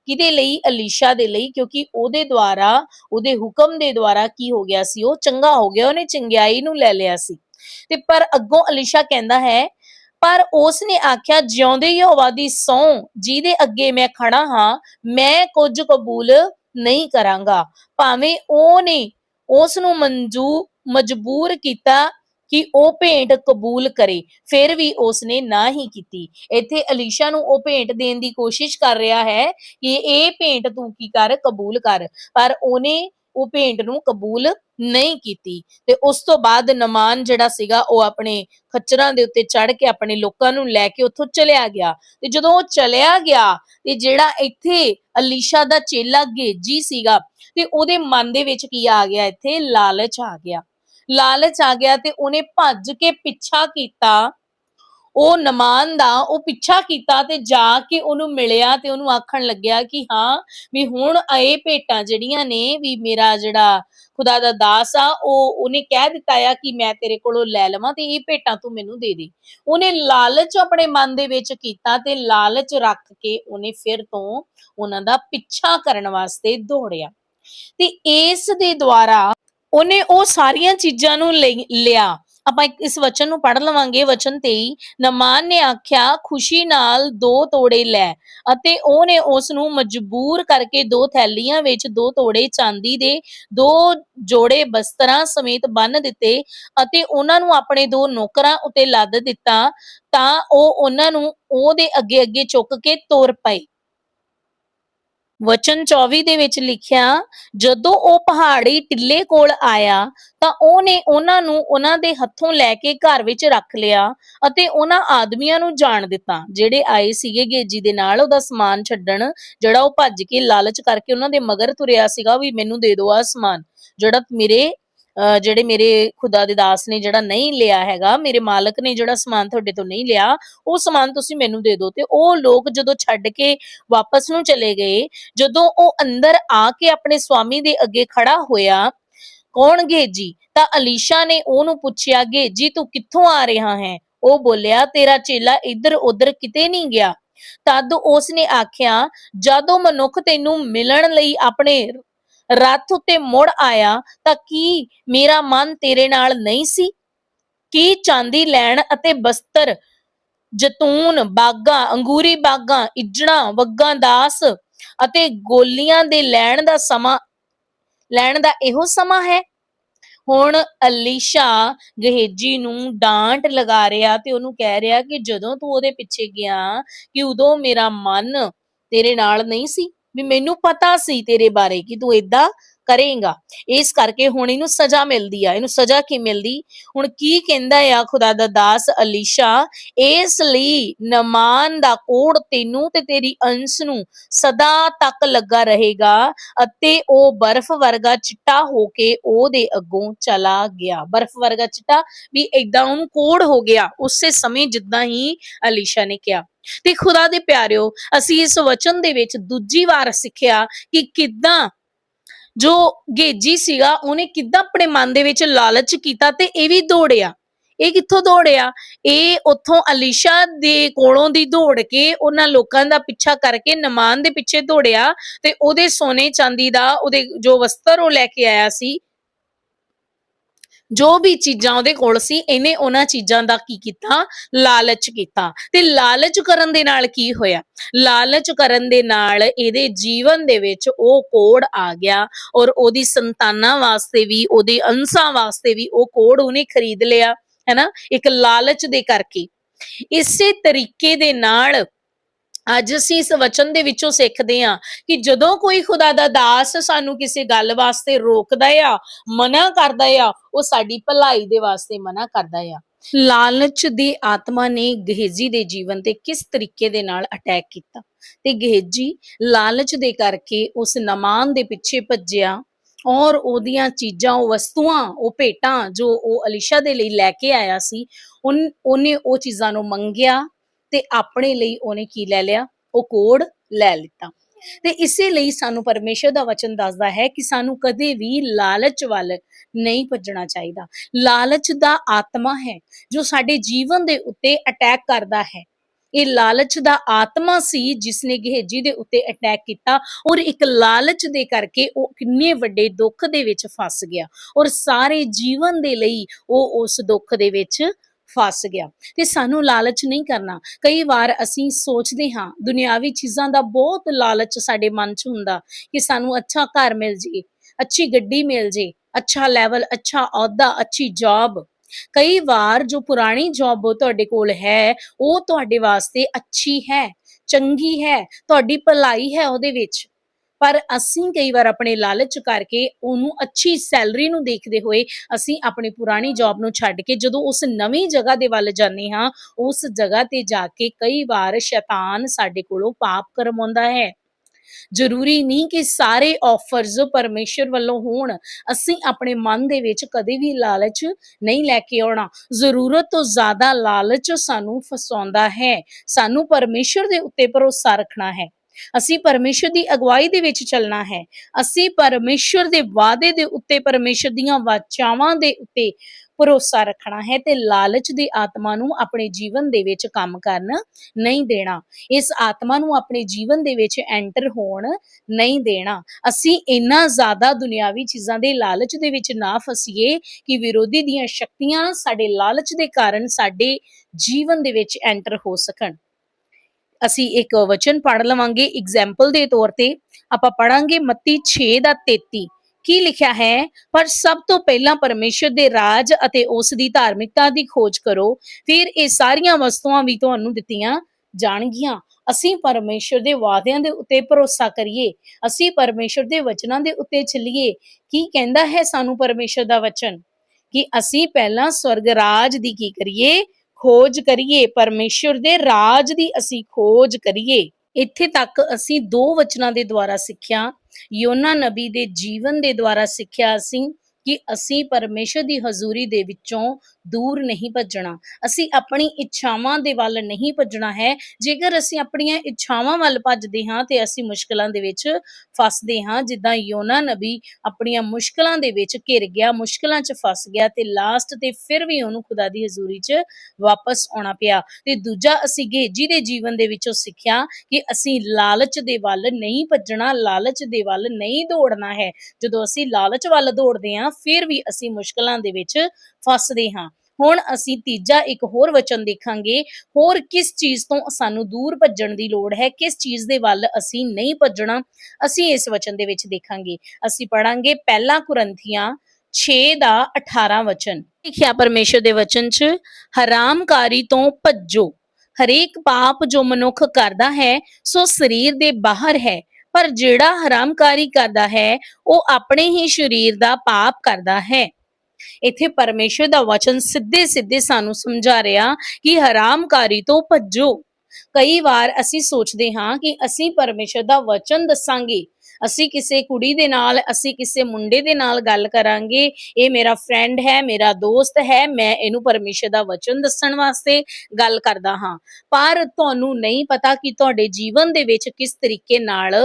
ਕਿਹਦੇ ਲਈ? ਅਲੀਸ਼ਾ ਦੇ ਲਈ, ਕਿਉਂਕਿ ਉਹਦੇ ਦੁਆਰਾ, ਉਹਦੇ ਹੁਕਮ ਦੇ ਦੁਆਰਾ ਕੀ ਹੋ ਗਿਆ ਸੀ? ਉਹ ਚੰਗਾ ਹੋ ਗਿਆ, ਉਹਨੇ ਚੰਗਿਆਈ ਨੂੰ ਲੈ ਲਿਆ ਸੀ। ਤੇ ਪਰ ਅੱਗੋਂ ਅਲੀਸ਼ਾ ਕਹਿੰਦਾ ਹੈ ਪਰ ਉਸ ਨੇ ਆਖਿਆ, ਜਿਉਂਦੇ ਯਹੋਵਾ ਦੀ ਸੌ ਜਿਹਦੇ ਅੱਗੇ ਮੈਂ ਖੜਾ ਹਾਂ, ਮੈਂ ਕੁਝ ਕਬੂਲ ਨਹੀਂ ਕਰਾਂਗਾ। ਭਾਵੇਂ ਉਹਨੇ ਉਸ ਨੂੰ ਮੰਜੂ, ਮਜਬੂਰ ਕੀਤਾ ਕਿ ਉਹ ਭੇਂਟ ਕਬੂਲ ਕਰੇ, ਫਿਰ ਵੀ ਉਸ ਨੇ ਨਾ ਹੀ ਕੀਤੀ। ਇੱਥੇ ਅਲੀਸ਼ਾ ਨੂੰ ਉਹ ਭੇਂਟ ਦੇਣ ਦੀ ਕੋਸ਼ਿਸ਼ ਕਰ ਰਿਹਾ ਹੈ ਕਿ ਇਹ ਭੇਂਟ ਤੂੰ ਕੀ ਕਰ, ਕਬੂਲ ਕਰ। ਪਰ ਉਹਨੇ ਉਹ ਭੇਂਟ ਨੂੰ ਕਬੂਲ ਨਹੀਂ ਕੀਤੀ। ਤੇ ਉਸ ਤੋਂ ਬਾਅਦ ਨਮਾਨ ਜਿਹੜਾ ਸੀਗਾ, ਉਹ ਆਪਣੇ ਖੱਚਰਾਂ ਦੇ ਉੱਤੇ ਚੜ ਕੇ ਆਪਣੇ ਲੋਕਾਂ ਨੂੰ ਲੈ ਕੇ ਉੱਥੋਂ ਚਲਿਆ ਗਿਆ। ਤੇ ਜਦੋਂ ਉਹ ਚਲਿਆ ਗਿਆ, ਤੇ ਜਿਹੜਾ ਇੱਥੇ ਅਲੀਸ਼ਾ ਦਾ ਚੇਲਾ ਗੇਜੀ ਸੀਗਾ, ਤੇ ਉਹਦੇ ਮਨ ਦੇ ਵਿੱਚ ਕੀ ਆ ਗਿਆ? ਇੱਥੇ ਲਾਲਚ ਆ ਗਿਆ। ਲਾਲਚ ਆ ਗਿਆ ਤੇ ਉਹਨੇ ਭੱਜ ਕੇ ਪਿੱਛਾ ਕੀਤਾ ਉਹ ਨਮਾਨ ਦਾ, ਉਹ ਪਿੱਛਾ ਕੀਤਾ ਤੇ ਜਾ ਕੇ ਉਹਨੂੰ ਮਿਲਿਆ ਤੇ ਉਹਨੂੰ ਆਖਣ ਲੱਗਿਆ ਕਿ ਹਾਂ, ਵੀ ਹੁਣ ਇਹ ਭੇਟਾਂ ਜਿਹੜੀਆਂ ਨੇ, ਵੀ ਮੇਰਾ ਜਿਹੜਾ ਖੁਦਾ ਦਾ ਦਾਸ ਆ, ਉਹ, ਉਹਨੇ ਕਹਿ ਦਿੱਤਾ ਆ ਕਿ ਮੈਂ ਤੇਰੇ ਕੋਲੋਂ ਲੈ ਲਵਾਂ ਤੇ ਇਹ ਭੇਟਾਂ ਤੂੰ ਮੈਨੂੰ ਦੇ ਦੇ। ਉਹਨੇ ਲਾਲਚ ਆਪਣੇ ਮਨ ਦੇ ਵਿੱਚ ਕੀਤਾ ਤੇ ਲਾਲਚ ਰੱਖ ਕੇ ਉਹਨੇ ਫਿਰ ਤੋਂ ਉਹਨਾਂ ਦਾ ਪਿੱਛਾ ਕਰਨ ਵਾਸਤੇ ਦੌੜਿਆ। ਤੇ ਇਸ ਦੇ ਦੁਆਰਾ ਉਹਨੇ ਉਹ ਸਾਰੀਆਂ ਚੀਜ਼ਾਂ ਨੂੰ ਲਈ- ਲਿਆ। ਆਪਾਂ ਇਸ ਵਚਨ ਨੂੰ ਪੜ੍ਹ ਲਵਾਂਗੇ, ਵਚਨ 23 ਨਮਾਨ ਨੇ ਆਖਿਆ, ਖੁਸ਼ੀ ਨਾਲ ਦੋ ਤੋੜੇ ਲੈ ਅਤੇ ਉਹਨੇ ਉਸ ਨੂੰ ਮਜਬੂਰ ਕਰਕੇ ਦੋ ਥੈਲੀਆਂ ਵਿੱਚ ਦੋ ਤੋੜੇ ਚਾਂਦੀ ਦੇ, ਦੋ ਜੋੜੇ ਬਸਤਰਾਂ ਸਮੇਤ ਬੰਨ ਦਿੱਤੇ ਅਤੇ ਉਹਨਾਂ ਨੂੰ ਆਪਣੇ ਦੋ ਨੌਕਰਾਂ ਉੱਤੇ ਲੱਦ ਦਿੱਤਾ ਤਾਂ ਉਹ ਉਹਨਾਂ ਨੂੰ ਉਹਦੇ ਅੱਗੇ ਅੱਗੇ ਚੁੱਕ ਕੇ ਤੋਰ ਪਏ। ਵਚਨ 24 ਦੇ ਵਿੱਚ ਲਿਖਿਆ, ਜਦੋਂ ਉਹ ਪਹਾੜੀ ਟਿੱਲੇ ਕੋਲ ਆਇਆ, ਤਾਂ ਉਹਨੇ ਉਹਨਾਂ ਨੂੰ ਉਹਨਾਂ ਦੇ ਹੱਥੋਂ ਲੈ ਕੇ ਘਰ ਵਿੱਚ ਰੱਖ ਲਿਆ ਅਤੇ ਉਹਨਾਂ ਆਦਮੀਆਂ ਨੂੰ ਜਾਣ ਦਿੱਤਾ, ਜਿਹੜੇ ਆਏ ਸੀਗੇ ਗੇਜੀ ਦੇ ਨਾਲ, ਉਹਦਾ ਸਮਾਨ ਛੱਡਣ, ਜਿਹੜਾ ਉਹ ਭੱਜ ਕੇ ਲਾਲਚ ਕਰਕੇ ਉਹਨਾਂ ਦੇ ਮਗਰ ਤੁਰਿਆ ਸੀਗਾ, ਵੀ ਮੈਨੂੰ ਦੇ ਦਿਓ ਆ ਸਮਾਨ, ਜਿਹੜਾ ਮੇਰੇ ਜਿਹੜੇ ਮੇਰੇ ਖੁਦਾ ਦੇ ਦਾਸ ਨੇ ਜਿਹੜਾ ਨਹੀਂ ਲਿਆ ਹੈਗਾ, ਮੇਰੇ ਮਾਲਕ ਨੇ ਜਿਹੜਾ ਸਮਾਨ ਤੁਹਾਡੇ ਤੋਂ ਨਹੀਂ ਲਿਆ, ਉਹ ਸਮਾਨ ਤੁਸੀਂ ਮੈਨੂੰ ਦੇ ਦਿਓ। ਤੇ ਉਹ ਲੋਕ ਜਦੋਂ ਛੱਡ ਕੇ ਵਾਪਸ ਨੂੰ ਚਲੇ ਗਏ, ਜਦੋਂ ਉਹ ਅੰਦਰ ਆ ਕੇ ਆਪਣੇ ਸਵਾਮੀ ਦੇ ਅੱਗੇ ਖੜਾ ਹੋਇਆ, ਕੌਣ ਗੇਜੀ ਤਾਂ ਅਲੀਸ਼ਾ ਨੇ ਉਹਨੂੰ ਪੁੱਛਿਆ ਗੇਜੀ ਤੂੰ ਕਿੱਥੋਂ ਆ ਰਿਹਾ ਹੈ? ਉਹ ਬੋਲਿਆ, ਤੇਰਾ ਚੇਲਾ ਇੱਧਰ ਉੱਧਰ ਕਿਤੇ ਨਹੀਂ ਗਿਆ। ਤਦ ਉਸ ਨੇ ਆਖਿਆ, ਜਦੋਂ ਮਨੁੱਖ ਤੈਨੂੰ ਮਿਲਣ ਲਈ ਆਪਣੇ ਰੱਥ ਉੱਤੇ ਮੁੜ ਆਇਆ ਤਾਂ ਕੀ ਮੇਰਾ ਮਨ ਤੇਰੇ ਨਾਲ ਨਹੀਂ ਸੀ? ਕੀ ਚਾਂਦੀ ਲੈਣ ਅਤੇ ਬਸਤਰ, ਜਤੂਨ ਬਾਗਾ, ਅੰਗੂਰੀ ਬਾਗਾ, ਇਜਣਾ, ਵੱਗਾ, ਦਾਸ ਅਤੇ ਗੋਲੀਆਂ ਦੇ ਲੈਣ ਦਾ ਸਮਾਂ, ਲੈਣ ਦਾ ਇਹੋ ਸਮਾਂ ਹੈ? ਹੁਣ ਅਲੀਸ਼ਾ ਗਹੇਜੀ ਨੂੰ ਡਾਂਟ ਲਗਾ ਰਿਹਾ ਤੇ ਉਹਨੂੰ ਕਹਿ ਰਿਹਾ ਕਿ ਜਦੋਂ ਤੂੰ ਉਹਦੇ ਪਿੱਛੇ ਗਿਆ ਕਿ ਉਦੋਂ ਮੇਰਾ ਮਨ ਤੇਰੇ ਨਾਲ ਨਹੀਂ ਸੀ? ਵੀ ਮੈਨੂੰ ਪਤਾ ਸੀ ਤੇਰੇ ਬਾਰੇ ਕਿ ਤੂੰ ਇਦਾਂ ਕਰੇਗਾ। ਇਸ ਕਰਕੇ ਹੁਣ ਇਹਨੂੰ ਸਜ਼ਾ ਮਿਲਦੀ ਆ। ਇਹਨੂੰ ਸਜ਼ਾ ਕੀ ਮਿਲਦੀ? ਹੁਣ ਕੀ ਕਹਿੰਦਾ ਆ ਖੁਦਾ ਦਾ ਦਾਸ ਅਲੀਸ਼ਾ? ਇਸ ਲਈ ਨਮਾਨ ਦਾ ਕੋੜ ਤੈਨੂੰ ਤੇ ਤੇਰੀ ਅੰਸ਼ ਨੂੰ ਸਦਾ ਤੱਕ ਲੱਗਾ ਰਹੇਗਾ ਅਤੇ ਉਹ ਬਰਫ਼ ਵਰਗਾ ਚਿੱਟਾ ਹੋ ਕੇ ਉਹਦੇ ਅੱਗੋਂ ਚਲਾ ਗਿਆ। ਬਰਫ਼ ਵਰਗਾ ਚਿੱਟਾ ਵੀ ਏਦਾਂ ਉਹਨੂੰ ਕੋੜ ਹੋ ਗਿਆ। ਉਸੇ ਸਮੇਂ ਜਿੱਦਾਂ ਹੀ ਅਲੀਸ਼ਾ ਨੇ ਕਿਹਾ। ਤੇ ਖੁਦਾ ਦੇ ਪਿਆਰਿਓ, ਅਸੀਂ ਇਸ ਵਚਨ ਦੇ ਵਿੱਚ ਦੂਜੀ ਵਾਰ ਸਿੱਖਿਆ ਕਿ ਕਿੱਦਾਂ ਜੋ ਗੇਜੀ ਸੀਗਾ, ਉਹਨੇ ਕਿੱਦਾਂ ਆਪਣੇ ਮਨ ਦੇ ਵਿੱਚ ਲਾਲਚ ਕੀਤਾ ਤੇ ਇਹ ਵੀ ਦੌੜਿਆ। ਇਹ ਕਿੱਥੋਂ ਦੌੜਿਆ? ਇਹ ਉੱਥੋਂ ਅਲੀਸ਼ਾ ਦੇ ਕੋਲੋਂ ਦੀ ਦੌੜ ਕੇ ਉਹਨਾਂ ਲੋਕਾਂ ਦਾ ਪਿੱਛਾ ਕਰਕੇ ਨਮਾਨ ਦੇ ਪਿੱਛੇ ਦੌੜਿਆ ਤੇ ਉਹਦੇ ਸੋਨੇ ਚਾਂਦੀ ਦਾ ਉਹਦੇ ਜੋ ਵਸਤਰ ਉਹ ਲੈ ਕੇ ਆਇਆ ਸੀ ਜੋ ਵੀ ਚੀਜ਼ਾਂ ਉਹਦੇ ਕੋਲ ਸੀ, ਇਹਨੇ ਉਹਨਾਂ ਚੀਜ਼ਾਂ ਦਾ ਕੀ ਕੀਤਾ? ਲਾਲਚ ਕੀਤਾ। ਤੇ ਲਾਲਚ ਕਰਨ ਦੇ ਨਾਲ ਕੀ ਹੋਇਆ? ਲਾਲਚ ਕਰਨ ਦੇ ਨਾਲ ਇਹਦੇ ਜੀਵਨ ਦੇ ਵਿੱਚ ਉਹ ਕੋੜ ਆ ਗਿਆ ਔਰ ਉਹਦੀ ਸੰਤਾਨਾਂ ਵਾਸਤੇ ਵੀ, ਉਹਦੇ ਅੰਸ਼ਾਂ ਵਾਸਤੇ ਵੀ ਉਹ ਕੋੜ ਉਹਨੇ ਖਰੀਦ ਲਿਆ, ਹੈਨਾ? ਇੱਕ ਲਾਲਚ ਦੇ ਕਰਕੇ। ਇਸੇ ਤਰੀਕੇ ਦੇ ਨਾਲ ਅੱਜ ਅਸੀਂ ਇਸ ਵਚਨ ਦੇ ਵਿੱਚੋਂ ਸਿੱਖਦੇ ਹਾਂ ਕਿ ਜਦੋਂ ਕੋਈ ਖੁਦਾ ਦਾ ਦਾਸ ਸਾਨੂੰ ਕਿਸੇ ਗੱਲ ਵਾਸਤੇ ਰੋਕਦਾ ਆ, ਮਨਾ ਕਰਦਾ ਆ, ਉਹ ਸਾਡੀ ਭਲਾਈ ਦੇ ਵਾਸਤੇ ਮਨਾ ਕਰਦਾ ਆ। ਲਾਲਚ ਦੀ ਆਤਮਾ ਨੇ ਗਹੇਜੀ ਦੇ ਜੀਵਨ ਤੇ ਕਿਸ ਤਰੀਕੇ ਦੇ ਨਾਲ ਅਟੈਕ ਕੀਤਾ? ਤੇ ਗਹੇਜੀ ਲਾਲਚ ਦੇ ਕਰਕੇ ਉਸ ਨਮਾਨ ਦੇ ਪਿੱਛੇ ਭੱਜਿਆ ਔਰ ਉਹਦੀਆਂ ਚੀਜ਼ਾਂ, ਉਹ ਵਸਤੂਆਂ, ਉਹ ਭੇਟਾਂ ਜੋ ਉਹ ਅਲੀਸ਼ਾ ਦੇ ਲਈ ਲੈ ਕੇ ਆਇਆ ਸੀ, ਉਨ- ਉਹਨੇ ਉਹ ਚੀਜ਼ਾਂ ਨੂੰ ਮੰਗਿਆ ਤੇ ਆਪਣੇ ਲਈ ਉਹਨੇ ਕੀ ਲੈ ਲਿਆ? ਉਹ ਕੋੜ ਲੈ ਲਿੱਤਾ। ਤੇ ਇਸੇ ਲਈ ਸਾਨੂੰ ਪਰਮੇਸ਼ਰ ਦਾ ਵਚਨ ਦੱਸਦਾ ਹੈ ਕਿ ਸਾਨੂੰ ਕਦੇ ਵੀ ਲਾਲਚ ਵੱਲ ਨਹੀਂ ਭੱਜਣਾ ਚਾਹੀਦਾ। ਲਾਲਚ ਦਾ ਆਤਮਾ ਹੈ, ਜੋ ਸਾਡੇ ਜੀਵਨ ਦੇ ਉੱਤੇ ਅਟੈਕ ਕਰਦਾ ਹੈ। ਇਹ ਲਾਲਚ ਦਾ ਆਤਮਾ ਸੀ ਜਿਸ ਨੇ ਗਹੇਜੀ ਦੇ ਉੱਤੇ ਅਟੈਕ ਕੀਤਾ ਔਰ ਇੱਕ ਲਾਲਚ ਦੇ ਕਰਕੇ ਉਹ ਕਿੰਨੇ ਵੱਡੇ ਦੁੱਖ ਦੇ ਵਿੱਚ ਫਸ ਗਿਆ ਔਰ ਸਾਰੇ ਜੀਵਨ ਦੇ ਲਈ ਉਹ ਉਸ ਦੁੱਖ ਦੇ ਵਿੱਚ ਫਸ ਗਿਆ। ਤੇ ਸਾਨੂੰ ਲਾਲਚ ਨਹੀਂ ਕਰਨਾ। ਕਈ ਵਾਰ ਅਸੀਂ ਸੋਚਦੇ ਹਾਂ, ਦੁਨਿਆਵੀ ਚੀਜ਼ਾਂ ਦਾ ਬਹੁਤ ਲਾਲਚ ਸਾਡੇ ਮਨ 'ਚ ਹੁੰਦਾ ਕਿ ਸਾਨੂੰ ਅੱਛਾ ਘਰ ਮਿਲ ਜੇ, ਅੱਛੀ ਗੱਡੀ ਮਿਲ ਜੇ, ਅੱਛਾ ਲੈਵਲ ਅੱਛਾ ਅਹੁਦਾ, ਅੱਛੀ ਜੌਬ ਕਈ ਵਾਰ ਜੋ ਪੁਰਾਣੀ ਜੌਬ ਤੁਹਾਡੇ ਕੋਲ ਹੈ, ਉਹ ਤੁਹਾਡੇ ਵਾਸਤੇ ਅੱਛੀ ਹੈ, ਚੰਗੀ ਹੈ, ਤੁਹਾਡੀ ਭਲਾਈ ਹੈ ਉਹਦੇ ਵਿੱਚ। ਪਰ ਅਸੀਂ ਕਈ ਵਾਰ ਆਪਣੇ ਲਾਲਚ ਕਰਕੇ ਉਹਨੂੰ ਅੱਛੀ ਸੈਲਰੀ ਨੂੰ ਦੇਖਦੇ ਹੋਏ ਅਸੀਂ ਆਪਣੀ ਪੁਰਾਣੀ ਜੌਬ ਨੂੰ ਛੱਡ ਕੇ ਜਦੋਂ ਉਸ ਨਵੀਂ ਜਗ੍ਹਾ ਦੇ ਵੱਲ ਜਾਂਦੇ ਹਾਂ, ਉਸ ਜਗ੍ਹਾ ਤੇ ਜਾ ਕੇ ਕਈ ਵਾਰ ਸ਼ੈਤਾਨ ਸਾਡੇ ਕੋਲੋਂ ਪਾਪ ਕਰਵਾਉਂਦਾ ਹੈ। ਜ਼ਰੂਰੀ ਨਹੀਂ ਕਿ ਸਾਰੇ ਆਫਰਸ ਪਰਮੇਸ਼ਰ ਵੱਲੋਂ ਹੋਣ। ਅਸੀਂ ਆਪਣੇ ਮਨ ਦੇ ਵਿੱਚ ਕਦੇ ਵੀ ਲਾਲਚ ਨਹੀਂ ਲੈ ਕੇ ਆਉਣਾ। ਜ਼ਰੂਰਤ ਤੋਂ ਜ਼ਿਆਦਾ ਲਾਲਚ ਸਾਨੂੰ ਫਸਾਉਂਦਾ ਹੈ। ਸਾਨੂੰ ਪਰਮੇਸ਼ਰ ਦੇ ਉੱਤੇ ਭਰੋਸਾ ਰੱਖਣਾ ਹੈ। ਅਸੀਂ ਪਰਮੇਸ਼ਰ ਦੀ ਅਗਵਾਈ ਦੇ ਵਿੱਚ ਚੱਲਣਾ ਹੈ। ਅਸੀਂ ਪਰਮੇਸ਼ਰ ਦੇ ਵਾਅਦੇ ਦੇ ਉੱਤੇ, ਪਰਮੇਸ਼ਰ ਦੀਆਂ ਵਾਚਾਵਾਂ ਦੇ ਉੱਤੇ ਭਰੋਸਾ ਰੱਖਣਾ ਹੈ ਤੇ ਲਾਲਚ ਦੀ ਆਤਮਾ ਨੂੰ ਆਪਣੇ ਜੀਵਨ ਦੇ ਵਿੱਚ ਕੰਮ ਕਰਨ ਨਹੀਂ ਦੇਣਾ। ਇਸ ਆਤਮਾ ਨੂੰ ਆਪਣੇ ਜੀਵਨ ਦੇ ਵਿੱਚ ਐਂਟਰ ਹੋਣ ਨਹੀਂ ਦੇਣਾ। ਅਸੀਂ ਇੰਨਾ ਜ਼ਿਆਦਾ ਦੁਨਿਆਵੀ ਚੀਜ਼ਾਂ ਦੇ ਲਾਲਚ ਦੇ ਵਿੱਚ ਨਾ ਫਸੀਏ ਕਿ ਵਿਰੋਧੀ ਦੀਆਂ ਸ਼ਕਤੀਆਂ ਸਾਡੇ ਲਾਲਚ ਦੇ ਕਾਰਨ ਸਾਡੇ ਜੀਵਨ ਦੇ ਵਿੱਚ ਐਂਟਰ ਹੋ ਸਕਣ। ਅਸੀਂ ਇੱਕ ਵਚਨ ਪੜ੍ਹ ਲਵਾਂਗੇ ਐਗਜ਼ਾਮਪਲ ਦੇ ਤੌਰ ਤੇ। ਆਪਾਂ ਪੜਾਂਗੇ ਮੱਤੀ 6 ਦਾ 33 ਕੀ ਲਿਖਿਆ ਹੈ? ਪਰ ਸਭ ਤੋਂ ਪਹਿਲਾਂ ਪਰਮੇਸ਼ਰ ਦੇ ਰਾਜ ਅਤੇ ਉਸ ਦੀ ਧਾਰਮਿਕਤਾ ਦੀ ਖੋਜ ਕਰੋ। ਫਿਰ ਇਹ ਸਾਰੀਆਂ ਵਸਤੂਆਂ ਵੀ ਤੁਹਾਨੂੰ ਦਿੱਤੀਆਂ ਜਾਣਗੀਆਂ। ਅਸੀਂ ਪਰਮੇਸ਼ਰ ਦੇ ਵਾਅਦਿਆਂ ਦੇ ਉੱਤੇ ਭਰੋਸਾ ਕਰੀਏ। ਅਸੀਂ ਪਰਮੇਸ਼ਰ ਦੇ ਵਚਨਾਂ ਦੇ ਉੱਤੇ ਚੱਲੀਏ। ਕੀ ਕਹਿੰਦਾ ਹੈ ਸਾਨੂੰ ਪਰਮੇਸ਼ਰ ਦਾ ਵਚਨ? ਕਿ ਅਸੀਂ ਪਹਿਲਾਂ ਸਵਰਗ ਰਾਜ ਦੀ ਕੀ ਕਰੀਏ? ਖੋਜ ਕਰੀਏ, ਪਰਮੇਸ਼ਰ ਦੇ ਰਾਜ ਦੀ ਅਸੀਂ ਖੋਜ ਕਰੀਏ। ਇੱਥੇ ਤੱਕ ਅਸੀਂ ਦੋ ਵਚਨਾਂ ਦੇ ਦੁਆਰਾ ਸਿੱਖਿਆ, ਯੋਨਾ ਨਬੀ ਦੇ ਜੀਵਨ ਦੇ ਦੁਆਰਾ ਸਿੱਖਿਆ ਅਸੀਂ ਕਿ ਅਸੀਂ ਪਰਮੇਸ਼ਰ ਦੀ ਹਜ਼ੂਰੀ ਦੇ ਵਿੱਚੋਂ ਦੂਰ ਨਹੀਂ ਭੱਜਣਾ। ਅਸੀਂ ਆਪਣੀ ਇੱਛਾਵਾਂ ਦੇ ਵੱਲ ਨਹੀਂ ਭੱਜਣਾ ਹੈ। ਜੇਕਰ ਅਸੀਂ ਆਪਣੀਆਂ ਇੱਛਾਵਾਂ ਵੱਲ ਭੱਜਦੇ ਹਾਂ ਤੇ ਅਸੀਂ ਮੁਸ਼ਕਲਾਂ ਦੇ ਵਿੱਚ ਫਸਦੇ ਹਾਂ, ਜਿੱਦਾਂ ਯੋਨਾ ਨਬੀ ਆਪਣੀਆਂ ਮੁਸ਼ਕਲਾਂ ਦੇ ਵਿੱਚ ਘਿਰ ਗਿਆ, ਮੁਸ਼ਕਲਾਂ 'ਚ ਫਸ ਗਿਆ ਤੇ ਲਾਸਟ ਤੇ ਫਿਰ ਵੀ ਉਹਨੂੰ ਖੁਦਾ ਦੀ ਹਜ਼ੂਰੀ 'ਚ ਵਾਪਸ ਆਉਣਾ ਪਿਆ। ਤੇ ਦੂਜਾ ਅਸੀਂ ਗੇਜੀ ਦੇ ਜੀਵਨ ਦੇ ਵਿੱਚੋਂ ਸਿੱਖਿਆ ਕਿ ਅਸੀਂ ਲਾਲਚ ਦੇ ਵੱਲ ਨਹੀਂ ਭੱਜਣਾ, ਲਾਲਚ ਦੇ ਵੱਲ ਨਹੀਂ ਦੌੜਨਾ ਹੈ। ਜਦੋਂ ਅਸੀਂ ਲਾਲਚ ਵੱਲ ਦੌੜਦੇ ਹਾਂ, ਫਿਰ ਵੀ ਅਸੀਂ ਮੁਸ਼ਕਲਾਂ ਦੇ ਵਿੱਚ ਫਸਦੇ ਹਾਂ। ਹੁਣ ਅਸੀਂ ਤੀਜਾ ਇੱਕ ਹੋਰ ਵਚਨ ਦੇਖਾਂਗੇ। ਹੋਰ ਕਿਸ ਚੀਜ਼ ਤੋਂ ਸਾਨੂੰ ਦੂਰ ਭੱਜਣ ਦੀ ਲੋੜ ਹੈ? ਕਿਸ ਚੀਜ਼ ਦੇ ਵੱਲ ਅਸੀਂ ਨਹੀਂ ਭੱਜਣਾ? ਅਸੀਂ ਇਸ ਵਚਨ ਦੇ ਵਿੱਚ ਦੇਖਾਂਗੇ। ਅਸੀਂ ਪੜਾਂਗੇ ਪਹਿਲਾ ਕੁਰੰਥੀਆਂ 6 ਦਾ 18 ਵਚਨ। ਲਿਖਿਆ ਪਰਮੇਸ਼ਰ ਦੇ ਵਚਨ 'ਚ, ਹਰਾਮਕਾਰੀ ਤੋਂ ਭੱਜੋ। ਹਰੇਕ ਪਾਪ ਜੋ ਮਨੁੱਖ ਕਰਦਾ ਹੈ, ਸੋ ਸਰੀਰ ਦੇ ਬਾਹਰ ਹੈ। ਪਰ ਜਿਹੜਾ ਹਰਾਮਕਾਰੀ ਕਰਦਾ ਹੈ, ਉਹ ਆਪਣੇ ਹੀ ਸਰੀਰ ਦਾ ਪਾਪ ਕਰਦਾ ਹੈ। ਇੱਥੇ ਪਰਮੇਸ਼ਰ ਦਾ ਵਚਨ ਸਿੱਧੇ ਸਿੱਧੇ ਸਾਨੂੰ ਸਮਝਾ ਰਿਹਾ ਕਿ ਹਰਾਮਕਾਰੀ ਤੋਂ ਭੱਜੋ। ਕਈ ਵਾਰ ਅਸੀਂ ਸੋਚਦੇ ਹਾਂ ਕਿ ਅਸੀਂ ਪਰਮੇਸ਼ਰ ਦਾ ਵਚਨ ਦੱਸਾਂਗੇ। ਅਸੀਂ ਕਿਸੇ ਕੁੜੀ ਦੇ ਨਾਲ, ਅਸੀਂ ਕਿਸੇ ਮੁੰਡੇ ਦੇ ਨਾਲ ਗੱਲ ਕਰਾਂਗੇ। ਇਹ ਮੇਰਾ ਫਰੈਂਡ ਹੈ, ਮੇਰਾ ਦੋਸਤ ਹੈ, ਮੈਂ ਇਹਨੂੰ ਪਰਮੇਸ਼ਰ ਦਾ ਵਚਨ ਦੱਸਣ ਵਾਸਤੇ ਗੱਲ ਕਰਦਾ ਹਾਂ। ਪਰ ਤੁਹਾਨੂੰ ਨਹੀਂ ਪਤਾ ਕਿ ਤੁਹਾਡੇ ਜੀਵਨ ਦੇ ਵਿੱਚ ਕਿਸ ਤਰੀਕੇ ਨਾਲ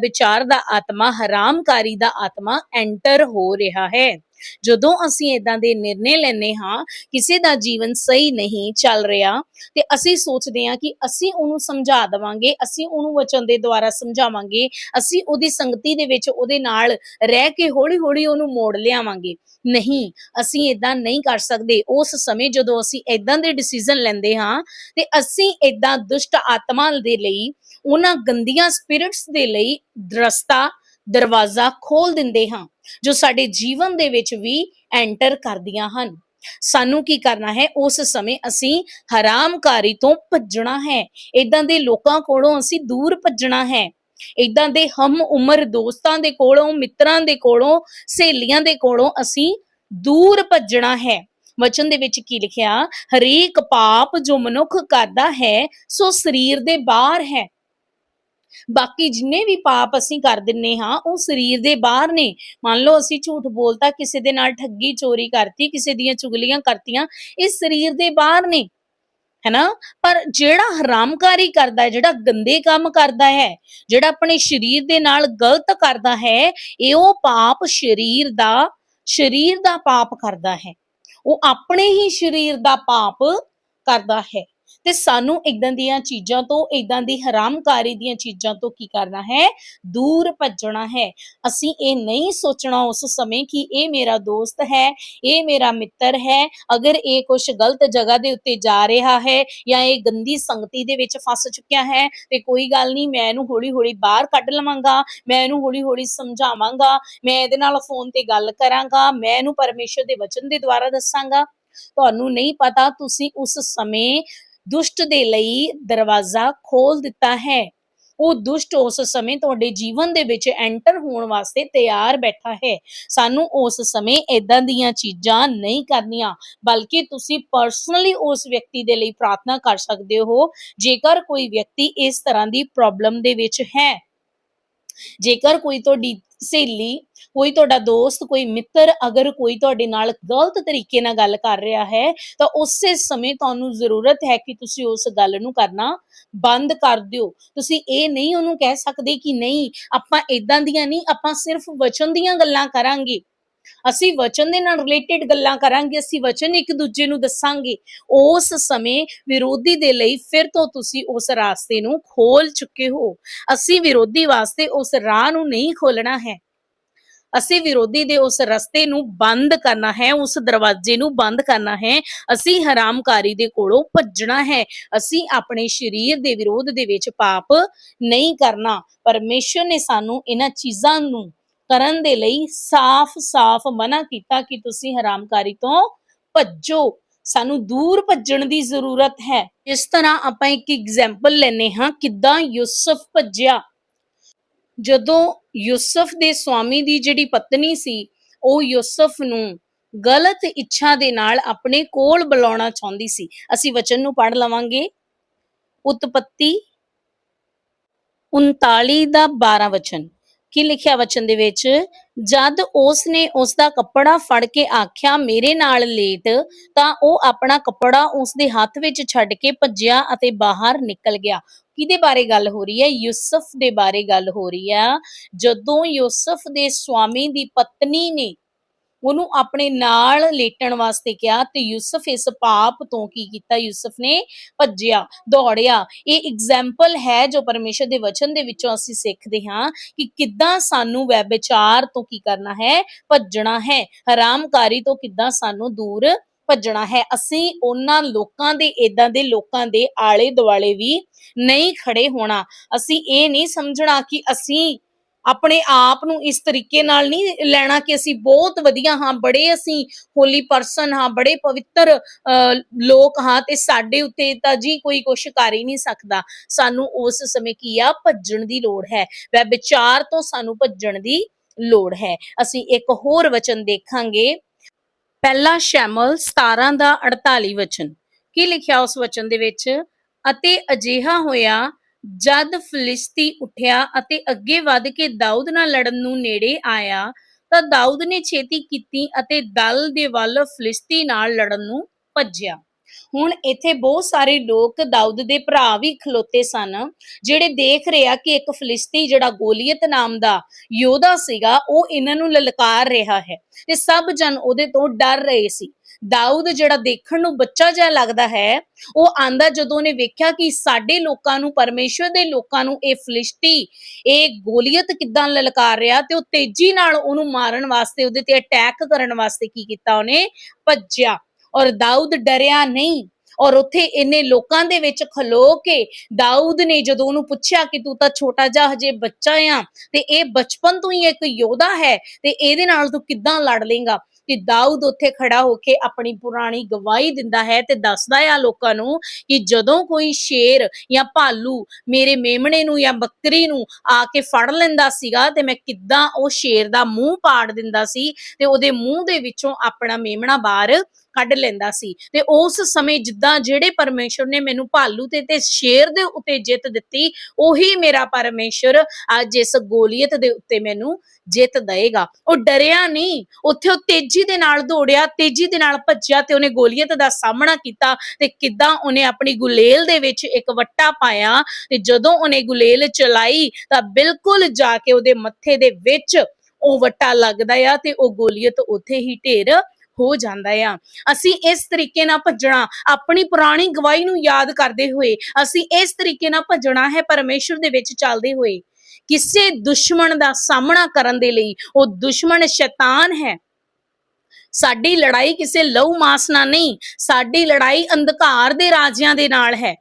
ਵਿਚਾਰ ਦਾ ਆਤਮਾ, ਹਰਾਮਕਾਰੀ ਦਾ ਆਤਮਾ ਐਂਟਰ ਹੋ ਰਿਹਾ ਹੈ। ਜਦੋਂ ਅਸੀਂ ਇਦਾਂ ਦੇ ਨਿਰਣੇ ਲੈਨੇ ਹਾਂ, ਕਿਸੇ ਦਾ ਜੀਵਨ ਸਹੀ ਨਹੀਂ ਚੱਲ ਰਿਹਾ, ਤੇ ਅਸੀਂ ਸੋਚਦੇ ਹਾਂ ਕਿ ਅਸੀਂ ਉਹਨੂੰ ਸਮਝਾ ਦਵਾਂਗੇ, ਅਸੀਂ ਉਹਨੂੰ ਵਚਨ ਦੇ ਦੁਆਰਾ ਸਮਝਾਵਾਂਗੇ, ਅਸੀਂ ਉਹਦੀ ਸੰਗਤੀ ਦੇ ਵਿੱਚ ਉਹਦੇ ਨਾਲ ਰਹਿ ਕੇ ਹੌਲੀ-ਹੌਲੀ ਉਹਨੂੰ ਮੋੜ ਲਿਆਵਾਂਗੇ। ਨਹੀਂ, ਅਸੀਂ ਇਦਾਂ ਨਹੀਂ ਕਰ ਸਕਦੇ। ਉਸ ਸਮੇਂ ਜਦੋਂ ਅਸੀਂ ਇਦਾਂ ਦੇ ਡਿਸੀਜਨ ਲੈਂਦੇ ਹਾਂ, ਤੇ ਅਸੀਂ ਇਦਾਂ ਦੁਸ਼ਟ ਆਤਮਾ ਦੇ ਲਈ, ਉਹਨਾਂ ਗੰਦੀਆਂ ਸਪਿਰਿਟਸ ਦੇ ਲਈ ਰਸਤਾ, ਦਰਵਾਜ਼ਾ ਖੋਲ ਦਿੰਦੇ ਹਾਂ। ਜੋ ਸਾਡੇ ਜੀਵਨ ਦੇ ਵਿੱਚ ਵੀ ਐਂਟਰ ਕਰਦੀਆਂ ਹਨ। ਸਾਨੂੰ ਕੀ ਕਰਨਾ ਹੈ? ਉਸ ਸਮੇਂ ਅਸੀਂ ਹਰਾਮਕਾਰੀ ਤੋਂ ਭੱਜਣਾ ਹੈ। ਇਦਾਂ ਦੇ ਲੋਕਾਂ ਕੋਲੋਂ ਅਸੀਂ ਦੂਰ ਭੱਜਣਾ ਹੈ। ਇਦਾਂ ਦੇ ਹਮ ਉਮਰ ਦੋਸਤਾਂ ਦੇ ਕੋਲੋਂ, ਮਿੱਤਰਾਂ ਦੇ ਕੋਲੋਂ, ਸਹੇਲੀਆਂ ਦੇ ਕੋਲੋਂ ਅਸੀਂ ਦੂਰ ਭੱਜਣਾ ਹੈ। ਵਚਨ ਦੇ ਵਿੱਚ ਕੀ ਲਿਖਿਆ? ਹਰੇਕ ਪਾਪ ਜੋ ਮਨੁੱਖ ਕਰਦਾ ਹੈ, ਸੋ ਸਰੀਰ ਦੇ ਬਾਹਰ ਹੈ। ਬਾਕੀ ਜਿੰਨੇ ਵੀ ਪਾਪ ਅਸੀਂ ਕਰ ਦਿੰਨੇ ਹਾਂ, ਉਹ ਸਰੀਰ ਦੇ ਬਾਹਰ ਨੇ। ਮੰਨ ਲਓ ਅਸੀਂ ਝੂਠ ਬੋਲਤਾ, ਕਿਸੇ ਦੇ ਨਾਲ ਠੱਗੀ ਚੋਰੀ ਕਰਤੀ, ਕਿਸੇ ਦੀਆਂ ਚੁਗਲੀਆਂ ਕਰਤੀਆਂ, ਇਹ ਸਰੀਰ ਦੇ ਬਾਹਰ ਨੇ। ਹੈਨਾ? ਪਰ ਜਿਹੜਾ ਹਰਾਮਕਾਰੀ ਕਰਦਾ ਹੈ, ਜਿਹੜਾ ਗੰਦੇ ਕੰਮ ਕਰਦਾ ਹੈ, ਜਿਹੜਾ ਆਪਣੇ ਸਰੀਰ ਦੇ ਨਾਲ ਗਲਤ ਕਰਦਾ ਹੈ, ਇਹ ਉਹ ਪਾਪ ਸਰੀਰ ਦਾ ਸਰੀਰ ਦਾ ਪਾਪ ਕਰਦਾ ਹੈ। ਉਹ ਆਪਣੇ ਹੀ ਸਰੀਰ ਦਾ ਪਾਪ ਕਰਦਾ ਹੈ। ਤੇ ਸਾਨੂੰ ਇਦਾਂ ਦੀਆਂ ਚੀਜ਼ਾਂ ਤੋਂ ਇਦਾਂ ਦੀ ਹਰਾਮਕਾਰੀ ਦੀਆਂ ਚੀਜ਼ਾਂ ਤੋਂ ਕੀ ਕਰਨਾ ਹੈ? ਦੂਰ ਭੱਜਣਾ ਹੈ। ਅਸੀਂ ਇਹ ਨਹੀਂ ਸੋਚਣਾ ਉਸ ਸਮੇਂ ਕਿ ਇਹ ਮੇਰਾ ਦੋਸਤ ਹੈ, ਇਹ ਮੇਰਾ ਮਿੱਤਰ ਹੈ। ਅਗਰ ਇਹ ਕੁਝ ਗਲਤ ਜਗ੍ਹਾ ਦੇ ਉੱਤੇ ਜਾ ਰਿਹਾ ਹੈ ਜਾਂ ਇਹ ਗੰਦੀ ਸੰਗਤੀ ਦੇ ਵਿੱਚ ਫਸ ਚੁੱਕਿਆ ਹੈ, ਤੇ ਕੋਈ ਗੱਲ ਨਹੀਂ, ਮੈਂ ਇਹਨੂੰ ਹੌਲੀ-ਹੌਲੀ ਬਾਹਰ ਕੱਢ ਲਵਾਂਗਾ, ਮੈਂ ਇਹਨੂੰ ਹੌਲੀ-ਹੌਲੀ ਸਮਝਾਵਾਂਗਾ, ਮੈਂ ਇਹਦੇ ਨਾਲ ਫੋਨ ਤੇ ਗੱਲ ਕਰਾਂਗਾ, ਮੈਂ ਇਹਨੂੰ ਪਰਮੇਸ਼ਰ ਦੇ ਵਚਨ ਦੇ ਦੁਆਰਾ ਦੱਸਾਂਗਾ। ਤੁਹਾਨੂੰ ਨਹੀਂ ਪਤਾ, ਤੁਸੀਂ ਉਸ ਸਮੇਂ ਦੁਸ਼ਟ ਦੇ ਲਈ ਦਰਵਾਜ਼ਾ ਖੋਲ ਦਿੱਤਾ ਹੈ। ਉਹ ਦੁਸ਼ਟ ਉਸ ਸਮੇਂ ਤੁਹਾਡੇ ਜੀਵਨ ਦੇ ਵਿੱਚ ਐਂਟਰ ਹੋਣ ਵਾਸਤੇ ਤਿਆਰ ਬੈਠਾ ਹੈ। ਸਾਨੂੰ ਉਸ ਸਮੇਂ ਇਦਾਂ ਦੀਆਂ ਚੀਜ਼ਾਂ ਨਹੀਂ ਕਰਨੀਆਂ, ਬਲਕਿ ਤੁਸੀਂ ਪਰਸਨਲੀ ਉਸ ਵਿਅਕਤੀ ਦੇ ਲਈ ਪ੍ਰਾਰਥਨਾ ਕਰ ਸਕਦੇ ਹੋ, ਜੇਕਰ ਕੋਈ ਵਿਅਕਤੀ ਇਸ ਤਰ੍ਹਾਂ ਦੀ ਪ੍ਰੋਬਲਮ ਦੇ ਵਿੱਚ ਹੈ। ਜੇਕਰ ਕੋਈ ਤੁਹਾਡੀ ਸਹੇਲੀ, ਕੋਈ ਤੁਹਾਡਾ ਦੋਸਤ, ਕੋਈ ਮਿੱਤਰ ਅਗਰ ਕੋਈ ਤੁਹਾਡੇ ਨਾਲ ਗਲਤ ਤਰੀਕੇ ਨਾਲ ਗੱਲ ਕਰ ਰਿਹਾ ਹੈ, ਤਾਂ ਉਸੇ ਸਮੇਂ ਤੁਹਾਨੂੰ ਜ਼ਰੂਰਤ ਹੈ ਕਿ ਤੁਸੀਂ ਉਸ ਗੱਲ ਨੂੰ ਕਰਨਾ ਬੰਦ ਕਰ ਦਿਓ। ਤੁਸੀਂ ਇਹ ਨਹੀਂ ਉਹਨੂੰ ਕਹਿ ਸਕਦੇ ਕਿ ਨਹੀਂ, ਆਪਾਂ ਇਦਾਂ ਦੀਆਂ ਨਹੀਂ, ਆਪਾਂ ਸਿਰਫ ਵਚਨ ਦੀਆਂ ਗੱਲਾਂ ਕਰਾਂਗੇ। ਅਸੀਂ ਵਚਨ ਦੇ ਨਾਲ ਰਿਲੇਟਡ ਗੱਲਾਂ ਕਰਾਂਗੇ, ਅਸੀਂ ਵਚਨ ਇੱਕ ਦੂਜੇ ਨੂੰ ਦੱਸਾਂਗੇ। ਉਸ ਸਮੇਂ ਵਿਰੋਧੀ ਦੇ ਲਈ ਫਿਰ ਤੋਂ ਤੁਸੀਂ ਉਸ ਰਾਸਤੇ ਨੂੰ ਖੋਲ ਚੁੱਕੇ ਹੋ। ਅਸੀਂ ਵਿਰੋਧੀ ਵਾਸਤੇ ਉਸ ਰਾਹ ਨੂੰ ਨਹੀਂ ਖੋਲਣਾ ਹੈ। ਅਸੀਂ ਵਿਰੋਧੀ ਦੇ ਉਸ ਰਸਤੇ ਨੂੰ ਬੰਦ ਕਰਨਾ ਹੈ, ਉਸ ਦਰਵਾਜ਼ੇ ਨੂੰ ਬੰਦ ਕਰਨਾ ਹੈ। ਅਸੀਂ ਹਰਾਮਕਾਰੀ ਦੇ ਕੋਲੋਂ ਭੱਜਣਾ ਹੈ। ਅਸੀਂ ਆਪਣੇ ਸਰੀਰ ਦੇ ਵਿਰੋਧ ਦੇ ਵਿੱਚ ਪਾਪ ਨਹੀਂ ਕਰਨਾ। ਪਰਮੇਸ਼ਰ ਨੇ ਸਾਨੂੰ ਇਹਨਾਂ ਚੀਜ਼ਾਂ ਨੂੰ ਕਰਨ ਦੇ ਲਈ ਸਾਫ਼-ਸਾਫ਼ ਮਨਾ ਕੀਤਾ ਕਿ ਤੁਸੀਂ ਹਰਾਮਕਾਰੀ ਤੋਂ ਭੱਜੋ। ਸਾਨੂੰ ਦੂਰ ਭੱਜਣ ਦੀ ਜ਼ਰੂਰਤ ਹੈ। ਇਸ ਤਰ੍ਹਾਂ ਆਪਾਂ ਇੱਕ ਐਗਜ਼ਾਮਪਲ ਲੈਨੇ ਹਾਂ, ਕਿੱਦਾਂ ਯੂਸਫ ਭੱਜਿਆ। ਜਦੋਂ ਯੂਸਫ ਦੇ ਸਵਾਮੀ ਦੀ ਜਿਹੜੀ ਪਤਨੀ ਸੀ, ਉਹ ਯੂਸਫ ਨੂੰ ਗਲਤ ਇੱਛਾ ਦੇ ਨਾਲ ਆਪਣੇ ਕੋਲ ਬੁਲਾਉਣਾ ਚਾਹੁੰਦੀ ਸੀ। ਅਸੀਂ ਵਚਨ ਨੂੰ ਪੜ੍ਹ ਲਵਾਂਗੇ। ਉਤਪਤੀ 39 ਦਾ 12 ਵਚਨ। ਕੀ ਲਿਖਿਆ ਵਚਨ ਦੇ ਵਿੱਚ? ਜਦ ਉਸ ਨੇ ਉਸ ਦਾ ਕੱਪੜਾ ਫੜ ਕੇ ਆਖਿਆ, ਮੇਰੇ ਨਾਲ ਲੇਟ ਤਾਂ ਉਹ ਆਪਣਾ ਕੱਪੜਾ ਉਸ ਦੇ ਹੱਥ ਵਿੱਚ ਛੱਡ ਕੇ ਭੱਜਿਆ ਅਤੇ ਬਾਹਰ ਨਿਕਲ ਗਿਆ। ਕਿਹਦੇ ਬਾਰੇ ਗੱਲ ਹੋ ਰਹੀ ਹੈ? ਯੂਸਫ ਦੇ ਬਾਰੇ ਗੱਲ ਹੋ ਰਹੀ ਹੈ। ਜਦੋਂ ਯੂਸਫ ਦੇ ਸਵਾਮੀ ਦੀ ਪਤਨੀ ਨੇ ਉਹਨੂੰ ਆਪਣੇ ਨਾਲ ਲੇਟਣ ਵਾਸਤੇ ਕਿਹਾ ਤੇ ਯੂਸਫ ਇਸ ਪਾਪ ਤੋਂ ਕੀ ਕੀਤਾ? ਯੂਸਫ ਨੇ ਭੱਜਿਆ, ਦੌੜਿਆ। ਇਹ ਐਗਜ਼ਾਮਪਲ ਹੈ ਜੋ ਪਰਮੇਸ਼ਰ ਦੇ ਵਚਨ ਦੇ ਵਿੱਚੋਂ ਅਸੀਂ ਸਿੱਖਦੇ ਹਾਂ ਕਿ ਕਿੱਦਾਂ ਸਾਨੂੰ ਵੈਬਚਾਰ ਤੋਂ ਕੀ ਕਰਨਾ ਹੈ? ਭੱਜਣਾ ਹੈ। ਹਰਾਮਕਾਰੀ ਤੋਂ ਕਿੱਦਾਂ ਸਾਨੂੰ ਦੂਰ ਭੱਜਣਾ ਹੈ? ਅਸੀਂ ਉਹਨਾਂ ਲੋਕਾਂ ਦੇ ਇਦਾਂ ਦੇ ਲੋਕਾਂ ਦੇ ਆਲੇ ਦੁਆਲੇ ਵੀ ਨਹੀਂ ਖੜੇ ਹੋਣਾ। ਅਸੀਂ ਇਹ ਨਹੀਂ ਸਮਝਣਾ ਕਿ ਅਸੀਂ ਆਪਣੇ ਆਪ ਨੂੰ ਇਸ ਤਰੀਕੇ ਨਾਲ ਨਹੀਂ ਲੈਣਾ ਕਿ ਅਸੀਂ ਬਹੁਤ ਵਧੀਆ, ਹਾਂ, ਬੜੇ ਅਸੀਂ ਹੋਲੀ ਪਰਸਨ ਹਾਂ, ਬੜੇ ਪਵਿੱਤਰ ਲੋਕ ਹਾਂ ਤੇ ਸਾਡੇ ਉੱਤੇ ਤਾਂ ਜੀ ਕੋਈ ਕੁਛ ਕਰ ਹੀ ਨਹੀਂ ਸਕਦਾ। ਸਾਨੂੰ ਉਸ ਸਮੇਂ ਕੀ ਆ? ਭੱਜਣ ਦੀ ਲੋੜ ਹੈ। ਵੈ ਵਿਚਾਰ ਤੋਂ ਸਾਨੂੰ ਭੱਜਣ ਦੀ ਲੋੜ ਹੈ। ਅਸੀਂ ਇੱਕ ਹੋਰ ਵਚਨ ਦੇਖਾਂਗੇ। ਪਹਿਲਾ ਸ਼ੈਮਲ 17 ਦਾ 48 ਵਚਨ। ਕੀ ਲਿਖਿਆ ਉਸ ਵਚਨ ਦੇ ਵਿੱਚ? ਅਤੇ ਅਜਿਹਾ ਹੋਇਆ ਜਦ ਫਲਿਸਤੀ ਉੱਠਿਆ ਅਤੇ ਅੱਗੇ ਵੱਧ ਕੇ ਦਾਊਦ ਨਾਲ ਲੜਨ ਨੂੰ ਨੇੜੇ ਆਇਆ, ਤਾਂ ਦਾਊਦ ਨੇ ਛੇਤੀ ਕੀਤੀ ਅਤੇ ਦਲ ਦੇ ਵੱਲ ਫਲਿਸਤੀ ਨਾਲ ਲੜਨ ਨੂੰ ਭੱਜਿਆ। ਹੁਣ ਇੱਥੇ ਬਹੁਤ ਸਾਰੇ ਲੋਕ ਦਾਊਦ ਦੇ ਭਰਾ ਵੀ ਖਲੋਤੇ ਸਨ, ਜਿਹੜੇ ਦੇਖ ਰਿਹਾ ਕਿ ਇੱਕ ਫਲਿਸਤੀ ਜਿਹੜਾ ਗੋਲੀਅਤ ਨਾਮ ਦਾ ਯੋਧਾ ਸੀਗਾ, ਉਹ ਇਹਨਾਂ ਨੂੰ ਲਲਕਾਰ ਰਿਹਾ ਹੈ ਤੇ ਸਭ ਜਨ ਉਹਦੇ ਤੋਂ ਡਰ ਰਹੇ ਸੀ। ਦਾਊਦ ਜਿਹੜਾ ਦੇਖਣ ਨੂੰ ਬੱਚਾ ਜਿਹਾ ਲੱਗਦਾ ਹੈ, ਉਹ ਆਂਦਾ ਜਦੋਂ ਉਹਨੇ ਵੇਖਿਆ ਕਿ ਸਾਡੇ ਲੋਕਾਂ ਨੂੰ, ਪਰਮੇਸ਼ਵਰ ਦੇ ਲੋਕਾਂ ਨੂੰ ਇਹ ਫਲਿਸਤੀ, ਇਹ ਗੋਲੀਅਤ ਕਿਦਾਂ ਲਲਕਾਰ ਰਿਹਾ ਤੇ ਉਹ ਤੇਜ਼ੀ ਨਾਲ ਉਹਨੂੰ ਮਾਰਨ ਵਾਸਤੇ, ਉਹਦੇ ਤੇ ਅਟੈਕ ਕਰਨ ਵਾਸਤੇ ਕੀ ਕੀਤਾ ਉਹਨੇ? ਭੱਜਿਆ। ਔਰ ਦਾਊਦ ਡਰਿਆ ਨਹੀਂ। ਔਰ ਉੱਥੇ ਇੰਨੇ ਲੋਕਾਂ ਦੇ ਵਿੱਚ ਖਲੋ ਕੇ ਦਾਊਦ ਨੇ ਜਦੋਂ ਉਹਨੂੰ ਪੁੱਛਿਆ ਕਿ ਤੂੰ ਤਾਂ ਛੋਟਾ ਜਿਹਾ ਹਜੇ ਬੱਚਾ ਆ ਤੇ ਇਹ ਬਚਪਨ ਤੋਂ ਹੀ ਇੱਕ ਯੋਧਾ ਹੈ ਤੇ ਇਹਦੇ ਨਾਲ ਤੂੰ ਕਿੱਦਾਂ ਲੜ ਲੇਗਾ ਤੇ ਦਾਊਦ ਉੱਥੇ ਖੜਾ ਹੋ ਕੇ ਆਪਣੀ ਪੁਰਾਣੀ ਗਵਾਹੀ ਦਿੰਦਾ ਹੈ ਤੇ ਦੱਸਦਾ ਆ ਲੋਕਾਂ ਨੂੰ ਕਿ ਜਦੋਂ ਕੋਈ ਸ਼ੇਰ ਜਾਂ ਭਾਲੂ ਮੇਰੇ ਮੇਮਣੇ ਨੂੰ ਜਾਂ ਬੱਕਰੀ ਨੂੰ ਆ ਕੇ ਫੜ ਲੈਂਦਾ ਸੀਗਾ ਤੇ ਮੈਂ ਕਿੱਦਾਂ ਉਹ ਸ਼ੇਰ ਦਾ ਮੂੰਹ ਪਾੜ ਦਿੰਦਾ ਸੀ ਤੇ ਉਹਦੇ ਮੂੰਹ ਦੇ ਵਿੱਚੋਂ ਆਪਣਾ ਮੇਮਣਾ ਬਾਹਰ ਕੱਢ ਲੈਂਦਾ ਸੀ। ਤੇ ਉਸ ਸਮੇਂ ਜਿੱਦਾਂ ਜਿਹੜੇ ਪਰਮੇਸ਼ਰ ਨੇ ਮੈਨੂੰ ਭਾਲੂ ਤੇ ਤੇ ਸ਼ੇਰ ਦੇ ਉੱਤੇ ਜਿੱਤ ਦਿੱਤੀ, ਉਹੀ ਮੇਰਾ ਪਰਮੇਸ਼ਰ ਅੱਜ ਇਸ ਗੋਲੀਅਤ ਦੇ ਉੱਤੇ ਮੈਨੂੰ ਜਿੱਤ ਦਏਗਾ ਉਹ ਡਰਿਆ ਨਹੀਂ। ਉੱਥੇ ਉਹ ਤੇਜ਼ੀ ਦੇ ਨਾਲ ਦੌੜਿਆ, ਤੇਜ਼ੀ ਦੇ ਨਾਲ ਭੱਜਿਆ ਤੇ ਉਹਨੇ ਗੋਲੀਅਤ ਦਾ ਸਾਹਮਣਾ ਕੀਤਾ ਤੇ ਕਿੱਦਾਂ ਉਹਨੇ ਆਪਣੀ ਗੁਲੇਲ ਦੇ ਵਿੱਚ ਇੱਕ ਵੱਟਾ ਪਾਇਆ ਤੇ ਜਦੋਂ ਉਹਨੇ ਗੁਲੇਲ ਚਲਾਈ ਤਾਂ ਬਿਲਕੁਲ ਜਾ ਕੇ ਉਹਦੇ ਮੱਥੇ ਦੇ ਵਿੱਚ ਉਹ ਵੱਟਾ ਲੱਗਦਾ ਆ ਤੇ ਉਹ ਗੋਲੀਅਤ ਉੱਥੇ ਹੀ ਢੇਰ ਹੋ ਜਾਂਦਾ ਆ। ਅਸੀਂ ਇਸ ਤਰੀਕੇ ਨਾਲ ਭੱਜਣਾ, ਆਪਣੀ ਪੁਰਾਣੀ ਗਵਾਹੀ ਨੂੰ ਯਾਦ ਕਰਦੇ ਹੋਏ, ਅਸੀਂ ਇਸ ਤਰੀਕੇ ਨਾਲ ਭੱਜਣਾ ਹੈ ਪਰਮੇਸ਼ਰ ਦੇ ਵਿੱਚ ਚੱਲਦੇ ਹੋਏ। ਕਿਸੇ ਦੁਸ਼ਮਣ ਦਾ ਸਾਹਮਣਾ ਕਰਨ ਦੇ ਲਈ ਉਹ ਦੁਸ਼ਮਣ ਸ਼ੈਤਾਨ ਹੈ। ਸਾਡੀ ਲੜਾਈ ਕਿਸੇ ਲਹੂ ਮਾਸ ਨਾਲ ਨਹੀਂ, ਸਾਡੀ ਲੜਾਈ ਅੰਧਕਾਰ ਦੇ ਰਾਜਿਆਂ ਦੇ ਨਾਲ ਹੈ।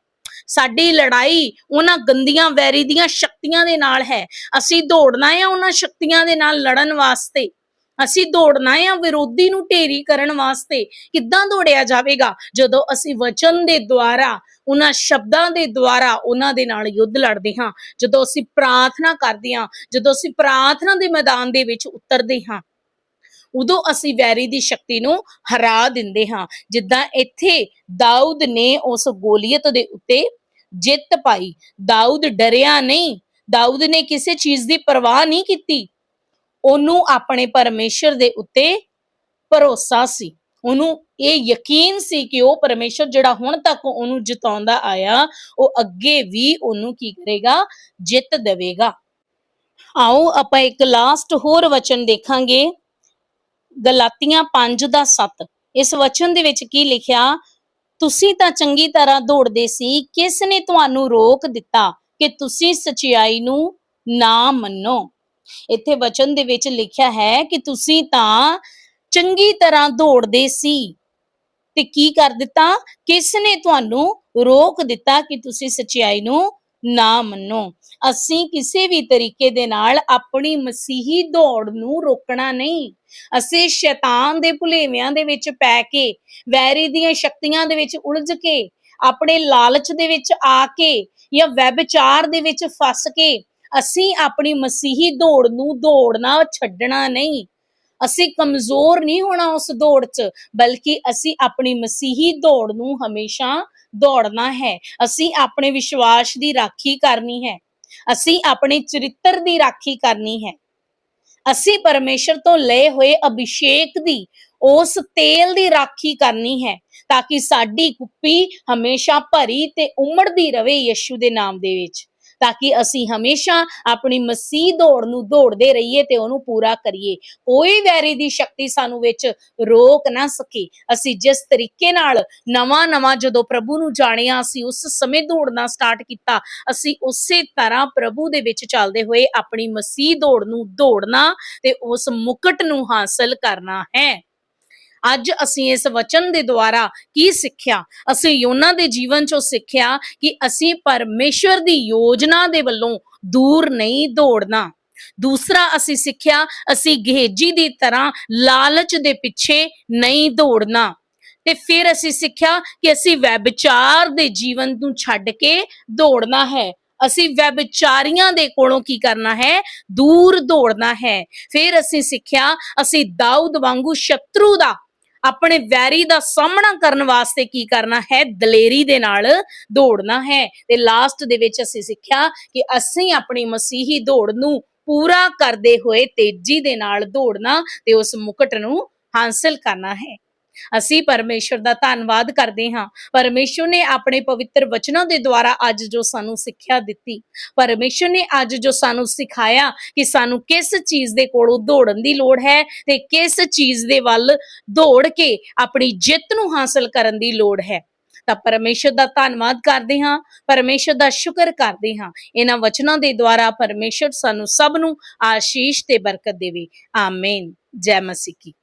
ਸਾਡੀ ਲੜਾਈ ਉਹਨਾਂ ਗੰਦੀਆਂ ਵੈਰੀ ਦੀਆਂ ਸ਼ਕਤੀਆਂ ਦੇ ਨਾਲ ਹੈ। ਅਸੀਂ ਦੌੜਨਾ ਹੈ ਉਹਨਾਂ ਸ਼ਕਤੀਆਂ ਦੇ ਨਾਲ ਲੜਨ ਵਾਸਤੇ। ਅਸੀਂ ਦੌੜਨਾ ਹੈ ਵਿਰੋਧੀ ਨੂੰ ਢੇਰੀ ਕਰਨ ਵਾਸਤੇ। ਕਿੱਦਾਂ ਦੌੜਿਆ ਜਾਵੇਗਾ? ਜਦੋਂ ਅਸੀਂ ਵਚਨ ਦੇ ਦੁਆਰਾ, ਉਹਨਾਂ ਸ਼ਬਦਾਂ ਦੇ ਦੁਆਰਾ ਉਹਨਾਂ ਦੇ ਨਾਲ ਯੁੱਧ ਲੜਦੇ ਹਾਂ, ਜਦੋਂ ਅਸੀਂ ਪ੍ਰਾਰਥਨਾ ਕਰਦੇ ਹਾਂ, ਜਦੋਂ ਅਸੀਂ ਪ੍ਰਾਰਥਨਾ ਦੇ ਮੈਦਾਨ ਦੇ ਵਿੱਚ ਉਤਰਦੇ ਹਾਂ, ਉਦੋਂ ਅਸੀਂ ਵੈਰੀ ਦੀ ਸ਼ਕਤੀ ਨੂੰ ਹਰਾ ਦਿੰਦੇ ਹਾਂ। ਜਿੱਦਾਂ ਇੱਥੇ ਦਾਊਦ ਨੇ ਉਸ ਗੋਲੀਅਤ ਦੇ ਉੱਤੇ ਜਿੱਤ ਪਾਈ। ਦਾਊਦ ਡਰਿਆ ਨਹੀਂ। ਦਾਊਦ ਨੇ ਕਿਸੇ ਚੀਜ਼ ਦੀ ਪਰਵਾਹ ਨਹੀਂ ਕੀਤੀ। ਉਹਨੂੰ ਆਪਣੇ ਪਰਮੇਸ਼ਰ ਦੇ ਉੱਤੇ ਭਰੋਸਾ ਸੀ। ਉਹਨੂੰ ਇਹ ਯਕੀਨ ਸੀ ਕਿ ਉਹ ਪਰਮੇਸ਼ਰ ਜਿਹੜਾ ਹੁਣ ਤੱਕ ਉਹਨੂੰ ਜਿਤਾਉਂਦਾ ਆਇਆ, ਉਹ ਅੱਗੇ ਵੀ ਉਹਨੂੰ ਕੀ ਕਰੇਗਾ? ਜਿੱਤ ਦੇਵੇਗਾ। ਆਓ ਆਪਾਂ ਇੱਕ ਲਾਸਟ ਹੋਰ ਵਚਨ ਦੇਖਾਂਗੇ। ਗਲਾਤੀਆਂ 5 ਦਾ 7 ਇਸ ਵਚਨ ਦੇ ਵਿੱਚ ਕੀ ਲਿਖਿਆ? ਤੁਸੀਂ ਤਾਂ ਚੰਗੀ ਤਰ੍ਹਾਂ ਦੌੜਦੇ ਸੀ, ਕਿਸ ਨੇ ਤੁਹਾਨੂੰ ਰੋਕ ਦਿੱਤਾ ਕਿ ਤੁਸੀਂ ਸਚਾਈ ਨੂੰ ਨਾ ਮੰਨੋ? ਇੱਥੇ ਵਚਨ ਦੇ ਵਿੱਚ ਲਿਖਿਆ ਹੈ ਕਿ ਤੁਸੀਂ ਤਾਂ ਚੰਗੀ ਤਰ੍ਹਾਂ ਦੌੜਦੇ ਸੀ। ਤੇ ਕੀ ਕਰ ਦਿੱਤਾ? ਕਿਸ ਨੇ ਤੁਹਾਨੂੰ ਰੋਕ ਦਿੱਤਾ ਕਿ ਤੁਸੀਂ ਸਚਾਈ ਨੂੰ ਨਾ ਮੰਨੋ? ਅਸੀਂ ਕਿਸੇ ਵੀ ਤਰੀਕੇ ਦੇ ਨਾਲ ਆਪਣੀ ਮਸੀਹੀ ਦੌੜ ਨੂੰ ਰੋਕਣਾ ਨਹੀਂ। ਅਸੀਂ ਸ਼ੈਤਾਨ ਦੇ ਭੁਲੇਵਿਆਂ ਦੇ ਵਿੱਚ ਪੈ ਕੇ, ਵੈਰੀ ਦੀਆਂ ਸ਼ਕਤੀਆਂ ਦੇ ਵਿੱਚ ਉਲਝ ਕੇ, ਆਪਣੇ ਲਾਲਚ ਦੇ ਵਿੱਚ ਆ ਕੇ ਜਾਂ ਵੈਬਚਾਰ ਦੇ ਵਿੱਚ ਫਸ ਕੇ ਅਸੀਂ ਆਪਣੀ ਮਸੀਹੀ ਦੌੜ ਨੂੰ ਦੌੜਨਾ ਛੱਡਣਾ ਨਹੀਂ। ਅਸੀਂ ਕਮਜ਼ੋਰ ਨਹੀਂ ਹੋਣਾ ਉਸ ਦੌੜ 'ਚ, ਬਲਕਿ ਅਸੀਂ ਆਪਣੀ ਮਸੀਹੀ ਦੌੜ ਨੂੰ ਹਮੇਸ਼ਾ ਦੌੜਨਾ ਹੈ। ਅਸੀਂ ਆਪਣੇ ਵਿਸ਼ਵਾਸ ਦੀ ਰਾਖੀ ਕਰਨੀ ਹੈ। ਅਸੀਂ ਆਪਣੇ ਚਰਿੱਤਰ ਦੀ ਰਾਖੀ ਕਰਨੀ ਹੈ। ਅਸੀਂ ਪਰਮੇਸ਼ਰ ਤੋਂ ਲਏ ਹੋਏ ਅਭਿਸ਼ੇਕ ਦੀ, ਉਸ ਤੇਲ ਦੀ ਰਾਖੀ ਕਰਨੀ ਹੈ, ਤਾਂ ਕਿ ਸਾਡੀ ਕੁੱਪੀ ਹਮੇਸ਼ਾ ਭਰੀ ਤੇ ਉਮੜਦੀ ਰਵੇ ਯਿਸੂ ਦੇ ਨਾਮ ਦੇ ਵਿੱਚ। ਤਾਂ ਕਿ ਅਸੀਂ ਹਮੇਸ਼ਾ ਆਪਣੀ ਮਸੀਹ ਦੌੜ ਨੂੰ ਦੌੜਦੇ ਰਹੀਏ ਤੇ ਉਹਨੂੰ ਪੂਰਾ ਕਰੀਏ। ਕੋਈ ਵੈਰੀ ਦੀ ਸ਼ਕਤੀ ਸਾਨੂੰ ਵਿੱਚ ਰੋਕ ਨਾ ਸਕੇ। ਅਸੀਂ ਜਿਸ ਤਰੀਕੇ ਨਾਲ ਨਵਾਂ ਨਵਾਂ ਜਦੋਂ ਪ੍ਰਭੂ ਨੂੰ ਜਾਣਿਆ, ਅਸੀਂ ਉਸ ਸਮੇਂ ਦੌੜਨਾ ਸਟਾਰਟ ਕੀਤਾ, ਅਸੀਂ ਉਸੇ ਤਰ੍ਹਾਂ ਪ੍ਰਭੂ ਦੇ ਵਿੱਚ ਚੱਲਦੇ ਹੋਏ ਆਪਣੀ ਮਸੀਹ ਦੌੜ ਨੂੰ ਦੌੜਨਾ ਤੇ ਉਸ ਮੁਕਟ ਨੂੰ ਹਾਸਲ ਕਰਨਾ ਹੈ। ਅੱਜ ਅਸੀਂ ਇਸ ਵਚਨ ਦੇ ਦੁਆਰਾ ਕੀ ਸਿੱਖਿਆ? ਅਸੀਂ ਯੋਨਾ ਦੇ ਜੀਵਨ ਚੋਂ ਸਿੱਖਿਆ ਕਿ ਅਸੀਂ ਪਰਮੇਸ਼ਵਰ ਦੀ ਯੋਜਨਾ ਦੇ ਵੱਲੋਂ ਦੂਰ ਨਹੀਂ ਦੌੜਨਾ। ਦੂਸਰਾ ਅਸੀਂ ਸਿੱਖਿਆ, ਅਸੀਂ ਗਹੇਜੀ ਦੀ ਤਰ੍ਹਾਂ ਲਾਲਚ ਦੇ ਪਿੱਛੇ ਨਹੀਂ ਦੌੜਨਾ। ਤੇ ਫਿਰ ਅਸੀਂ ਸਿੱਖਿਆ ਕਿ ਅਸੀਂ ਵੈਬਚਾਰ ਦੇ ਜੀਵਨ ਨੂੰ ਛੱਡ ਕੇ ਦੌੜਨਾ ਹੈ। ਅਸੀਂ ਵੈਬਚਾਰੀਆਂ ਦੇ ਕੋਲੋਂ ਕੀ ਕਰਨਾ ਹੈ? ਦੂਰ ਦੌੜਨਾ ਹੈ। ਫਿਰ ਅਸੀਂ ਸਿੱਖਿਆ, ਅਸੀਂ ਦਾਊਦ ਵਾਂਗੂ ਸ਼ਤਰੂ ਦਾ ਆਪਣੇ ਵੈਰੀ ਦਾ ਸਾਹਮਣਾ ਕਰਨ ਵਾਸਤੇ ਕੀ ਕਰਨਾ ਹੈ? ਦਲੇਰੀ ਦੇ ਨਾਲ ਦੌੜਨਾ ਹੈ। ਤੇ ਲਾਸਟ ਦੇ ਵਿੱਚ ਅਸੀਂ ਸਿੱਖਿਆ ਕਿ ਅਸੀਂ ਆਪਣੀ ਮਸੀਹੀ ਦੌੜ ਨੂੰ ਪੂਰਾ ਕਰਦੇ ਹੋਏ ਤੇਜ਼ੀ ਦੇ ਨਾਲ ਦੌੜਨਾ ਤੇ ਉਸ ਮੁਕਟ ਨੂੰ ਹਾਸਲ ਕਰਨਾ ਹੈ। ਅਸੀਂ ਪਰਮੇਸ਼ਰ ਦਾ ਧੰਨਵਾਦ ਕਰਦੇ ਹਾਂ। ਪਰਮੇਸ਼ਰ ਨੇ ਆਪਣੇ ਪਵਿੱਤਰ ਵਚਨਾਂ ਦੇ ਦੁਆਰਾ ਅੱਜ ਜੋ ਸਾਨੂੰ ਸਿੱਖਿਆ ਦਿੱਤੀ। ਪਰਮੇਸ਼ਰ ਨੇ ਅੱਜ ਜੋ ਸਾਨੂੰ ਸਿਖਾਇਆ ਕਿ ਸਾਨੂੰ ਕਿਸ ਚੀਜ਼ ਦੇ ਕੋਲੋਂ ਦੌੜਨ ਦੀ ਲੋੜ ਹੈ ਤੇ ਕਿਸ ਚੀਜ਼ ਦੇ ਵੱਲ ਦੌੜ ਕੇ ਆਪਣੀ ਜਿੱਤ ਨੂੰ ਹਾਸਲ ਕਰਨ ਦੀ ਲੋੜ ਹੈ। ਤਾਂ ਪਰਮੇਸ਼ਰ ਦਾ ਧੰਨਵਾਦ ਕਰਦੇ ਹਾਂ, ਪਰਮੇਸ਼ਰ ਦਾ ਸ਼ੁਕਰ ਕਰਦੇ ਹਾਂ। ਇਹਨਾਂ ਵਚਨਾਂ ਦੇ ਦੁਆਰਾ ਪਰਮੇਸ਼ਰ ਸਾਨੂੰ ਸਭ ਨੂੰ ਆਸ਼ੀਸ਼ ਤੇ ਬਰਕਤ ਦੇਵੇ। ਆਮੀਨ। ਜੈ ਮਸੀਹ ਕੀ।